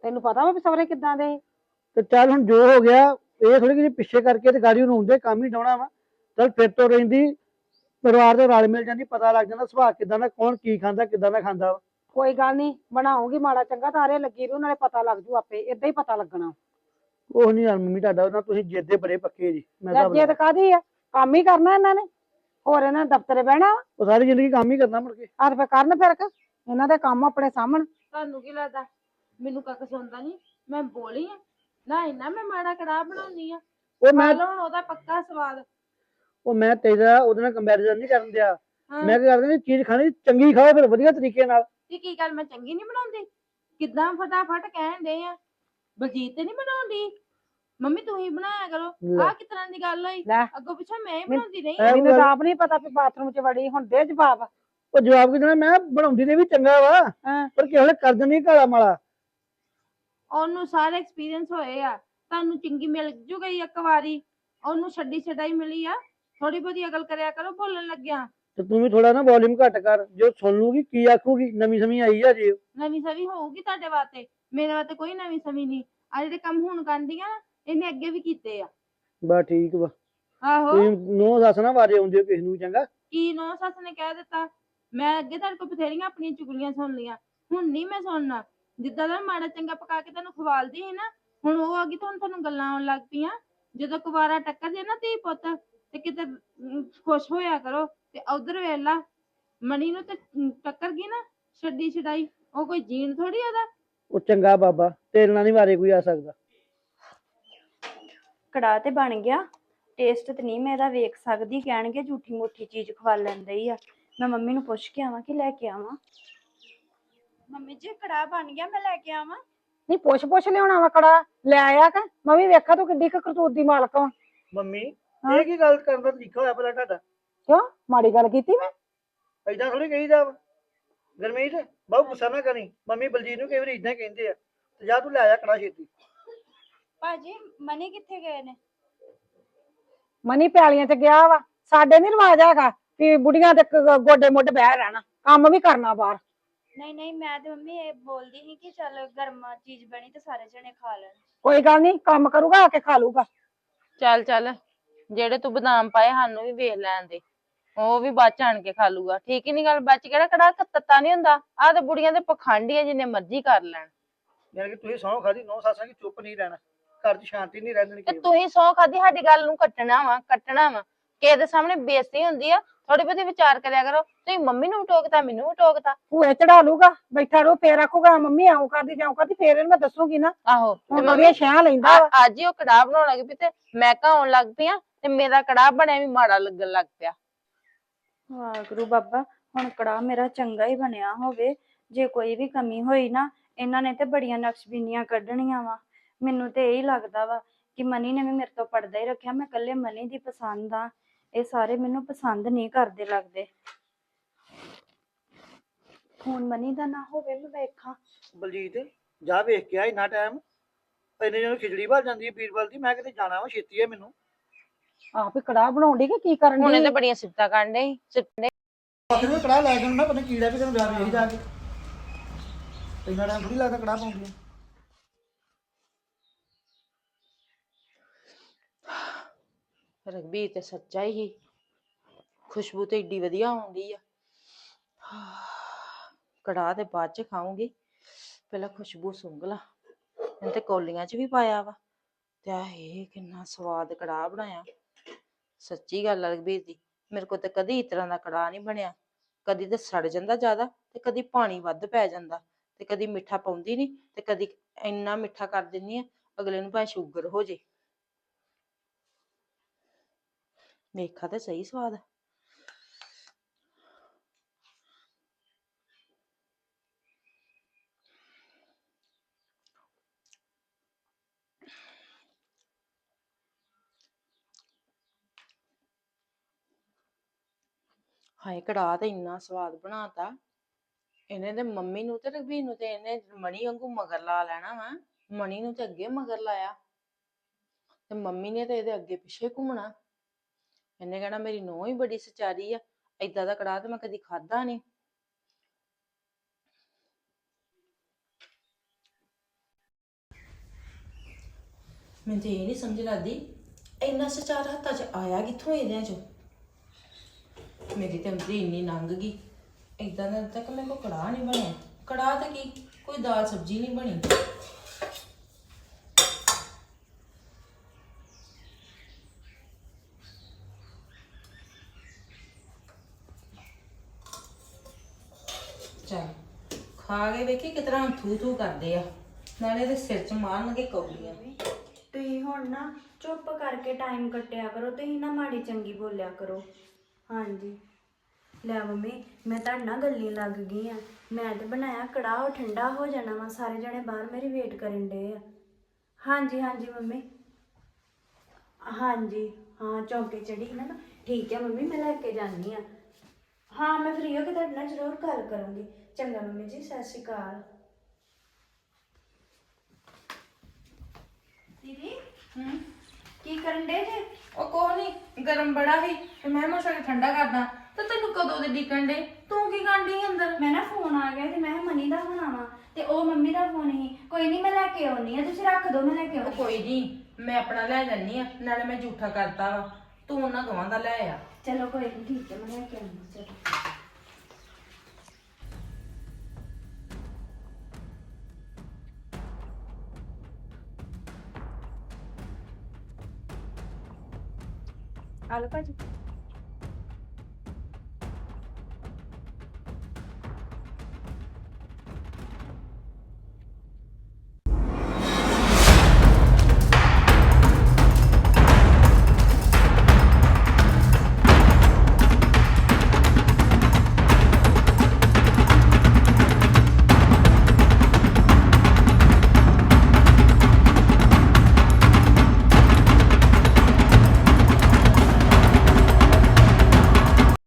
ਤੈਨੂੰ ਪਤਾ ਵਾ ਵੀ ਸਵਰੇ ਕਿੱਦਾਂ ਦੇ? ਤੇ ਚੱਲ ਹੁਣ ਜੋ ਹੋ ਗਿਆ ਇਹ ਥੋੜੀ ਜਿਹੀ ਪਿੱਛੇ ਕਰਕੇ ਤੇ ਗਾੜੀ ਨੂੰ ਹੁੰਦੇ ਕੰਮ ਹੀ ਡਾਉਣਾ ਵਾ। ਚੱਲ ਫਿਰ ਤੋਂ ਰਹਿੰਦੀ ਪਰਿਵਾਰ ਦੇ ਰਲ ਮਿਲ ਜਾਂਦੀ ਪਤਾ ਲੱਗ ਜਾਂਦਾ ਸੁਭਾਅ ਕਿਦਾਂ ਦਾ ਕੌਣ ਕੀ ਖਾਂਦਾ ਕਿਦਾਂ ਦਾ ਖਾਂਦਾ ਵਾ। ਕੋਈ ਗੱਲ ਨਹੀਂ ਬਣਾਉਂਗੀ ਮਾੜਾ ਚੰਗਾ ਤਾਰੇ ਲੱਗੀ ਰੂ ਨਾਲੇ ਪਤਾ ਲੱਗ ਜੂ ਆਪੇ ਏਦਾਂ ਹੀ ਪਤਾ ਲੱਗਣਾ। ਉਹ ਨਹੀਂ ਹਾਲ ਮੰਮੀ ਤੁਹਾਡਾ ਉਹਨਾਂ ਤੁਸੀਂ ਜਿੱਦ ਦੇ ਬੜੇ ਪੱਕੇ ਜੀ ਮੈਂ ਤੇ ਕਾਦੀ ਆ? ਕੰਮ ਹੀ ਕਰਨਾ ਇਹਨਾਂ ਨੇ ਹੋਰ ਇਹਨਾਂ ਨੇ ਦਫ਼ਤਰੇ ਬਹਿਣਾ। ਉਹ ਸਾਰੀ ਜ਼ਿੰਦਗੀ ਕੰਮ ਹੀ ਕਰਨਾ ਮੁੜ ਕੇ। ਆਹ ਤੇ ਫਿਰ ਕਰਨ ਫਿਰ ਕੇ ਇਹਨਾਂ ਦੇ ਕੰਮ ਆਪਣੇ ਸਾਹਮਣੇ। ਤੁਹਾਨੂੰ ਕੀ ਲੱਗਦਾ? ਮੈਨੂੰ ਕੱਖ ਸੁਣਦਾ ਨਹੀਂ ਮੈਂ ਬੋਲੀ ਆ। ਨਾ ਇੰਨਾ ਮੈਂ ਮਾੜਾ ਕੜਾਹ ਬਣਾਉਣੀ ਆ। ਉਹ ਮੈਂ ਲਓ ਉਹਦਾ ਪੱਕਾ ਸਵਾਦ। ਉਹ ਮੈਂ ਤੇਰਾ ਉਹਦੇ ਨਾਲ ਕੰਪੈਰੀਜ਼ਨ ਨਹੀਂ ਕਰਨ ਦਿਆ। ਹਾਂ। ਮੈਂ ਕੀ ਕਰਦਾ ਨਹੀਂ ਚੀਜ਼ ਖਾਣੀ ਚੰਗੀ ਖਾਓ ਫਿਰ ਵਧੀਆ ਤਰੀਕੇ ਨਾਲ। ਇਹ ਕੀ ਗੱਲ ਮੈਂ ਚੰਗੀ ਨਹੀਂ ਬਣਾਉਂਦੀ? ਕਿੱਦਾਂ ਫਟਾਫਟ ਕਹਿਣ ਦੇ ਆ? ਬਲਜੀਤ ਤੇ ਨਹੀਂ ਬਣਾਉਂਦੀ? ਮੰਮੀ ਤੂੰ ਹੀ ਬਣਾਇਆ ਕਰੋ। ਲੈ। ਆਹ ਕਿਸ ਤਰ੍ਹਾਂ ਦੀ ਗੱਲ ਹੋਈ? ਲੈ। ਅੱਗੋਂ ਪਿੱਛੋਂ ਮੈਂ ਹੀ ਬਣਾਉਂਦੀ ਰਹੀ। ਐ ਮੈਨੂੰ ਤਾਂ ਆਪ ਨਹੀਂ ਪਤਾ ਵੀ ਬਾਥਰੂਮ 'ਚ ਵੜੀ ਹੁਣ ਦੇ ਜਵਾਬ। ਉਹ ਜਵਾਬ ਕੀ ਦੇਣਾ? ਮੈਂ ਬਣਾਉਂਦੀ ਤੇ ਵੀ ਚੰਗਾ ਵਾ। ਹਾਂ। ਪਰ ਕਿਸੇ ਵੇਲੇ ਕਰ ਦਿੰਦੀ ਮਾਲਾ ਉਹਨੂੰ ਸਾਰੇ ਐਕਸਪੀਰੀਅੰਸ ਹੋਏ ਆ ਤੁਹਾਨੂੰ ਚੰਗੀ ਮਿਲ ਜੂਗੀ ਇੱਕ ਵਾਰੀ। ਉਹਨੂੰ ਛੱਡੀ ਛਡਾਈ ਮਿਲੀ ਆ। ਥੋੜੀ ਬਹੁਤੀ ਅਕਲ ਕਰਿਆ ਕਰੋ ਬੋਲਣ ਲੱਗਿਆ। ਤੇ ਤੂੰ ਵੀ ਥੋੜਾ ਨਾ ਵੋਲਿਊਮ ਘੱਟ ਕਰ। ਜੋ ਸੁਣ ਲੂਗੀ ਕੀ ਆਖੂਗੀ? ਨਵੀਂ ਸਮੀ ਆਈ ਆ ਜੀ ਨਵੀਂ ਸਵੀ ਹੋਊਗੀ ਤੁਹਾਡੇ ਵਾਸਤੇ। ਮੇਰੇ ਵਾਸਤੇ ਕੋਈ ਨਵੀਂ ਸਵੀ ਨਹੀਂ। ਆ ਜਿਹੜੇ ਕੰਮ ਹੁਣ ਕਰਦੀਆਂ ਨਾ ਇਹਨੇ ਅੱਗੇ ਵੀ ਕੀਤੇ ਆ। ਬਸ ਠੀਕ ਵਾ। ਆਹੋ। ਤੁਸੀਂ ਨੋ ਦੱਸ ਨਾ ਵਾਰੇ ਆਉਂਦੇ ਹੋ ਕਿਸੇ ਨੂੰ ਚੰਗਾ? ਕੀ ਨੋ ਸੱਸ ਨੇ ਕਹਿ ਦਿੱਤਾ? ਮੈਂ ਅੱਗੇ ਤੁਹਾਡੇ ਕੋਲ ਬਥੇਰੀਆਂ ਆਪਣੀਆਂ ਚੁਗਲੀਆਂ ਸੁਣ ਲੀਆਂ ਹੁਣ ਨਹੀਂ ਮੈਂ ਸੁਣਨਾ। ਜਿੱਦਾਂ ਦਾ ਮਾੜਾ ਚੰਗਾ ਪਕਾ ਕੇ ਤੈਨੂੰ ਖਵਾਲਦੀ ਸੀ ਨਾ ਹੁਣ ਉਹ ਆ ਗਈ ਤਾਂ ਹੁਣ ਤੁਹਾਨੂੰ ਗੱਲਾਂ ਆਉਣ ਲੱਗ ਪਈਆਂ। ਜਦੋਂ ਕੁਵਾਰਾ ਟੱਕਰ ਜੇ ਨਾ ਧੀ ਪੁੱਤ ਤੇ ਕਿਤੇ ਅਮ, ਖੁਸ਼ ਹੋਇਆ ਕਰੋ ਤੇ ਉਧਰ ਵੇਲਾ ਮਣੀ ਨੂੰ ਤੇ ਅਮ, ਟੱਕਰ ਗਈ ਨਾ ਛੱਡੀ ਛਡਾਈ ਉਹ ਕੋਈ ਜੀਣ ਥੋੜੀ ਉਹਦਾ? ਉਹ ਚੰਗਾ ਬਾਬਾ ਤੇਰੇ ਨਾਲ ਨਹੀਂ ਵਾਰੇ ਕੋਈ ਆ ਸਕਦਾ। ਕੜਾਹ ਤੇ ਬਣ ਗਿਆ। ਟੇਸਟ ਤੇ ਨਹੀਂ ਮੈਂ ਇਹਦਾ ਵੇਖ ਸਕਦੀ ਕਹਿਣਗੇ ਝੂਠੀ ਮੋਠੀ ਚੀਜ਼ ਖਵਾ ਲੈਂਦੇ ਹੀ ਆ। ਮੈਂ ਮੰਮੀ ਨੂੰ ਪੁੱਛ ਕੇ ਆਵਾਂ ਕਿ ਲੈ ਕੇ ਆਵਾਂ। ਮੰਮੀ ਜੀ ਕੜਾਹ ਬਣ ਗਿਆ ਮੈਂ ਲੈ ਕੇ ਆਵਾਂ। ਨਹੀਂ ਪੁੱਛ ਪੁੱਛ ਲਿਆਉਣਾ ਵਾ ਕੜਾ ਲੈ ਆਇਆ ਕਿ। ਮੈਂ ਵੀ ਵੇਖਾ ਤੂੰ ਕਿੱਡੀ ਕੁ ਕਰਤੂਤ ਦੀ ਮਾਲਕ ਵਾ ਮੰਮੀ? ਇਹ ਕੀ ਗੱਲ ਕਰਨ ਦਾ ਤਰੀਕਾ ਹੋਇਆ ਪਹਿਲਾਂ ਤੁਹਾਡਾ? ਕਿਉਂ? ਮਾੜੀ ਗੱਲ ਕੀਤੀ ਮੈਂ? ਐਦਾਂ ਥੋੜੀ ਕਹੀਦਾ ਵਾ। ਗਰਮੀਤ ਬਹੁਤ ਗੁੱਸਾ ਨਾ ਕਰੀ। ਮੰਮੀ ਬਲਜੀਤ ਨੂੰ ਕਈ ਵਾਰੀ ਇਦਾਂ ਕਹਿੰਦੇ ਆ। ਤੇ ਜਾ ਤੂੰ ਲੈ ਆ ਕੜਾ ਛੇਤੀ। ਭਾਜੀ ਮਨੀ ਕਿੱਥੇ ਗਏ ਨੇ? ਮਨੀ ਪਿਆਲੀਆਂ 'ਚ ਗਿਆ ਵਾ। ਸਾਡੇ ਨਹੀਂ ਰਿਵਾਜ ਹੈਗਾ ਵੀ ਬੁੜੀਆਂ ਦੇ ਕ- ਗੋਡੇ ਮੁੱਢ ਬਹਿ ਰਹਿਣਾ। ਕੰਮ ਵੀ ਕਰਨਾ ਬਾਹਰ। ਨਹੀਂ ਨਹੀਂ ਮੈਂ ਤੇ ਮੰਮੀ ਇਹ ਬੋਲਦੀ ਸੀ ਕਿ ਚੱਲ ਗਰਮਾ ਚੀਜ਼ ਬਣੀ ਤੇ ਸਾਰੇ ਜਣੇ ਖਾ ਲੈਣ। ਕੋਈ ਗੱਲ ਨਹੀਂ ਕੰਮ ਕਰੂਗਾ ਆ ਕੇ ਖਾ ਲੂਗਾ ਚੱਲ ਚੱਲ ਜਿਹੜੇ ਤੂੰ ਬਦਾਮ ਪਾਏ ਸਾਨੂੰ ਵੀ ਵੇਖ ਲੈਣ ਦੇ। ਉਹ ਵੀ ਬਾਅਦ ਚ ਆਣ ਕੇ ਖਾ ਲੂਗਾ ਠੀਕ ਹੀ ਨਹੀਂ ਗੱਲ ਬੱਚ ਕਿਹੜਾ ਕੜਾ ਤੱਤਾ ਨਹੀਂ ਹੁੰਦਾ? ਆਹ ਤੇ ਬੁੜੀਆਂ ਦੇ ਪਖੰਡ ਹੀ ਆ ਜਿੰਨੇ ਮਰਜ਼ੀ ਕਰ ਲੈਣ। ਯਾਨੀ ਕਿ ਤੁਸੀਂ ਸਹੁੰ ਖਾਦੀ ਨੌ ਸੱਸਾਂ ਕੀ ਚੁੱਪ ਨਹੀਂ ਰਹਿਣਾ। ਘਰ 'ਚ ਸ਼ਾਂਤੀ ਨਹੀਂ ਰਹਿਣ ਦੇਣੀ ਤੇ ਕਿਸੇ ਤੂੰ ਹੀ ਸੌ ਖਾਦੀ ਸਾਡੀ ਗੱਲ ਨੂੰ ਕੱਟਣਾ ਵਾ ਕੱਟਣਾ ਵਾ। ਕਿਸੇ ਦੇ ਸਾਹਮਣੇ ਬੇਇੱਜ਼ਤੀ ਹੁੰਦੀ ਆ ਥੋੜੀ ਬਹੁਤੀ ਵਿਚਾਰ ਕਰਿਆ ਕਰੋ। ਤੁਸੀਂ ਮੰਮੀ ਨੂੰ ਵੀ ਟੋਕਤਾ ਮੈਨੂੰ ਵੀ ਟੋਕਤਾ। ਭੂਏ ਚੜਾ ਲੂਗਾ ਬੈਠਾ ਰਹੋ ਫੇਰ ਆਖੂਗਾ ਮੰਮੀ ਆਉਂ ਕਰਦੀ ਜਾਉਂ ਕਰਦੀ ਫੇਰ ਇਹਨੂੰ ਮੈਂ ਦੱਸੂਗੀ ਨਾ। ਆਹੋ ਤੇ ਹੁਣ ਮੰਮੀ ਉਹਦੀਆਂ ਛਾਂ ਲੈਂਦਾ ਵਾ। ਆ- ਅੱਜ ਹੀ ਉਹ ਕੜਾਹ ਬਣਾਉਣ ਲੱਗ ਪਈ ਤੇ ਮੈਂ ਆਉਣ ਲੱਗ ਪਈ ਆ ਤੇ ਮੇਰਾ ਕੜਾਹ ਬਣਿਆ ਵੀ ਮਾੜਾ ਲੱਗਣ ਲੱਗ ਪਿਆ। ਵਾਹਿਗੁਰੂ ਬਾਬਾ ਹੁਣ ਕੜਾਹ ਮੇਰਾ ਚੰਗਾ ਹੀ ਬਣਿਆ ਹੋਵੇ। ਜੇ ਕੋਈ ਵੀ ਕਮੀ ਹੋਈ ਨਾ ਇਹਨਾਂ ਨੇ ਤੇ ਬੜੀਆਂ ਨਕਸ਼ਬੀਨੀਆਂ ਕੱਢਣੀਆਂ ਵਾ। ਮੈਨੂੰ ਤੇ ਇਹੀ ਲੱਗਦਾ ਵਾ ਕਿ ਮਨੀ ਨੇ ਵੀ ਮੇਰੇ ਤੋਂ ਪਰਦਾ ਹੀ ਰੱਖਿਆ ਮੈਂ ਇਕੱਲੇ ਮਨੀ ਦੀ ਪਸੰਦ ਆ। ਇਹ ਸਾਰੇ ਮੈਨੂੰ ਪਸੰਦ ਨਹੀਂ ਕਰਦੇ ਲੱਗਦੇ। ਹੁਣ ਮਨੀ ਦਾ ਨਾ ਹੋਵੇ ਮੈਂ ਵੇਖਾਂ। ਬਲਜੀਤ ਜਾ ਵੇਖ ਕੇ ਆ ਇੰਨਾ ਟਾਈਮ ਇੰਨੇ ਜਦੋਂ ਖਿਚੜੀ ਭਰ ਜਾਂਦੀ ਹੈ ਪੀਰਬਲ ਦੀ ਮੈਂ ਕਿਤੇ ਜਾਣਾ ਵਾ ਛੇਤੀ ਹੈ ਮੈਨੂੰ। ਆਪ ਹੀ ਕੜਾਹ ਬਣਾਉਣ ਦੀ ਕਿ ਕੀ ਕਰਨ ਹੁਣੇ ਤੇ ਬੜੀਆਂ ਸਿਫਤਾਂ ਕਰਨ ਸੀ ਸਿਫਤਾਂ ਆਖਰ ਵਿੱਚ ਕੜਾ ਲੈ ਕੇ ਪਤਾ ਕੀੜਾ ਵੀ ਤੈਨੂੰ ਵਿਆਹ ਵੇਖ ਜਾ ਕੇ। ਇੰਨਾ ਟਾਈਮ ਥੋੜੀ ਲੱਗਦਾ ਕੜਾ ਪਾਉਂਦੀ ਆ। ਰਘਬੀਰ ਤੇ ਸੱਚਾ ਹੀ ਖੁਸ਼ਬੂ ਤੇ ਏਡੀ ਵਧੀਆ ਆਉਂਦੀ ਆ। ਕੜਾਹ ਤੇ ਬਾਅਦ ਚ ਖਾਉਂਗੀ ਪਹਿਲਾਂ ਖੁਸ਼ਬੂ ਸੁੰਘ ਲਾ। ਇਹਨੇ ਤੇ ਕੌਲੀਆਂ ਚ ਵੀ ਪਾਇਆ ਵਾ। ਤੇ ਆਹ ਕਿੰਨਾ ਸਵਾਦ ਕੜਾਹ ਬਣਾਇਆ। ਸੱਚੀ ਗੱਲ ਆ ਰਘਬੀਰ ਦੀ। ਮੇਰੇ ਕੋਲ ਤੇ ਕਦੀ ਇਸ ਤਰ੍ਹਾਂ ਦਾ ਕੜਾਹ ਨਹੀਂ ਬਣਿਆ। ਕਦੀ ਤੇ ਸੜ ਜਾਂਦਾ ਜ਼ਿਆਦਾ ਤੇ ਕਦੀ ਪਾਣੀ ਵੱਧ ਪੈ ਜਾਂਦਾ। ਤੇ ਕਦੀ ਮਿੱਠਾ ਪਾਉਂਦੀ ਨਹੀਂ ਤੇ ਕਦੀ ਇੰਨਾ ਮਿੱਠਾ ਕਰ ਦਿੰਦੀ ਆ। ਅਗਲੇ ਨੂੰ ਭਾਵੇਂ ਸ਼ੂਗਰ ਹੋ ਜੇ। ਵੇਖਾ ਤੇ ਸਹੀ ਸਵਾਦ। ਹਾਏ, ਕੜਾਹ ਤੇ ਇੰਨਾ ਸਵਾਦ ਬਣਾਤਾ। ਇਹਨੇ ਤੇ ਮੰਮੀ ਨੂੰ ਤੇ ਰਘਵੀਰ ਨੂੰ ਤੇ ਇਹਨੇ ਮਣੀ ਵਾਂਗੂ ਮਗਰ ਲਾ ਲੈਣਾ ਵਾ। ਮਣੀ ਨੂੰ ਤੇ ਅੱਗੇ ਮਗਰ ਲਾਇਆ। ਤੇ ਮੰਮੀ ਨੇ ਤੇ ਇਹਦੇ ਅੱਗੇ ਪਿੱਛੇ ਘੁੰਮਣਾ। ਇਹਨੇ ਕਹਿਣਾ ਮੇਰੀ ਨੂੰਹ ਹੀ ਬੜੀ ਸਚਾਰੀ ਆ, ਏਦਾਂ ਦਾ ਕੜਾਹ ਤੇ ਮੈਂ ਕਦੀ ਖਾਦਾ ਨਹੀਂ ਮੈਨੂੰ ਤੇ ਇਹ ਨਹੀਂ ਸਮਝ ਲੱਗਦੀ, ਇੰਨਾ ਸਚਾਰ ਹੱਥਾਂ 'ਚ ਆਇਆ ਕਿੱਥੋਂ ਇਹਦਿਆਂ 'ਚੋਂ? ਮੇਰੀ ਤੇ ਅੰਦਰੀ ਇੰਨੀ ਲੰਘ ਗਈ, ਏਦਾਂ ਦਾ ਤੱਕ ਮੇਰੇ ਕੋਲ ਕੜਾਹ ਨਹੀਂ ਬਣਿਆ। ਕੜਾਹ ਤਾਂ ਕੀ, ਕੋਈ ਦਾਲ ਸਬਜ਼ੀ ਨਹੀਂ ਬਣੀ। ਖਾ ਕੇ ਵੇਖੀ ਕਿਤਨਾ ਥੂ ਥੂ ਕਰਦੇ ਆ। ਨਾਲੇ ਦੇ ਸਿਰ 'ਚ ਮਾਰਨਗੇ ਕੌਲੀਆਂ। ਤੁਸੀਂ ਹੁਣ ਨਾ ਚੁੱਪ ਕਰਕੇ ਟਾਈਮ ਕੱਟਿਆ ਕਰੋ, ਤੁਸੀਂ ਨਾ ਮਾੜੀ ਚੰਗੀ ਬੋਲਿਆ ਕਰੋ। ਹਾਂਜੀ। ਲੈ ਮੰਮੀ, ਮੈਂ ਤੁਹਾਡੇ ਨਾਲ ਗੱਲੀ ਲੱਗ ਗਈ ਆ ਮੈਂ ਤੇ ਬਣਾਇਆ ਕੜਾਹ, ਉਹ ਠੰਡਾ ਹੋ ਜਾਣਾ ਵਾ, ਸਾਰੇ ਜਣੇ ਬਾਹਰ ਮੇਰੀ ਵੇਟ ਕਰਨ ਡੇ ਆ। ਹਾਂਜੀ ਹਾਂਜੀ ਮੰਮੀ। ਹਾਂਜੀ। ਹਾਂ, ਚੌਂਕੇ ਚੜੀ ਨਾ ਠੀਕ ਹੈ ਮੰਮੀ, ਮੈਂ ਲੈ ਕੇ ਜਾਣੀ ਆ। ਹਾਂ ਮੈਂ ਫ੍ਰੀ ਹੋ ਕੇ ਤੁਹਾਡੇ ਨਾਲ ਜ਼ਰੂਰ ਗੱਲ ਕਰੂੰਗੀ। ਚੰਗਾ ਮੰਮੀ ਜੀ ਸਤਿ ਸ਼੍ਰੀ ਅਕਾਲ। ਦੀਦੀ? ਹੂੰ? ਕੀ ਕਰਨ ਡੇ ਜੇ? ਉਹ ਕੋ ਨਹੀਂ ਗਰਮ ਬੜਾ ਸੀ ਤੇ ਮੈਂ ਮਸਾ ਠੰਡਾ ਕਰਦਾ। ਤੇ ਤੈਨੂੰ ਕਦੋਂ ਦੇ ਡਿਕਣ ਦੇ ਤੂੰ ਕੀ ਕਾਂਡੀ ਅੰਦਰ? ਮੈਂ ਨਾ ਫੋਨ ਆ ਗਿਆ ਤੇ ਮੈਂ ਕਿਹਾ ਮਨੀ ਦਾ ਫੋਨ ਆਵਾ ਤੇ ਉਹ ਮੰਮੀ ਦਾ ਫੋਨ ਹੀ ਕੋਈ ਨਹੀਂ ਮੈਂ ਲੈ ਕੇ ਆਉਣੀ ਆ ਤੁਸੀਂ ਰੱਖ ਦਿਓ ਮੈਂ ਲੈ ਕੇ ਉਹ ਆਉਣੀ ਕੋਈ ਨਹੀਂ ਮੈਂ ਆਪਣਾ ਲੈ ਜਾਨੀ ਆ ਨਾਲੇ ਮੈਂ ਝੂਠਾ ਕਰਤਾ ਵਾ। ਤੂੰ ਉਹਨਾਂ ਦੋਵਾਂ ਦਾ ਲੈ ਆ। ਚਲੋ ਕੋਈ ਨਹੀਂ ਠੀਕ ਹੈ ਮੈਂ ਲੈ ਕੇ ਆਉਣੀ ਚਲੋ। ਆਲੋ ਭਾਜੀ।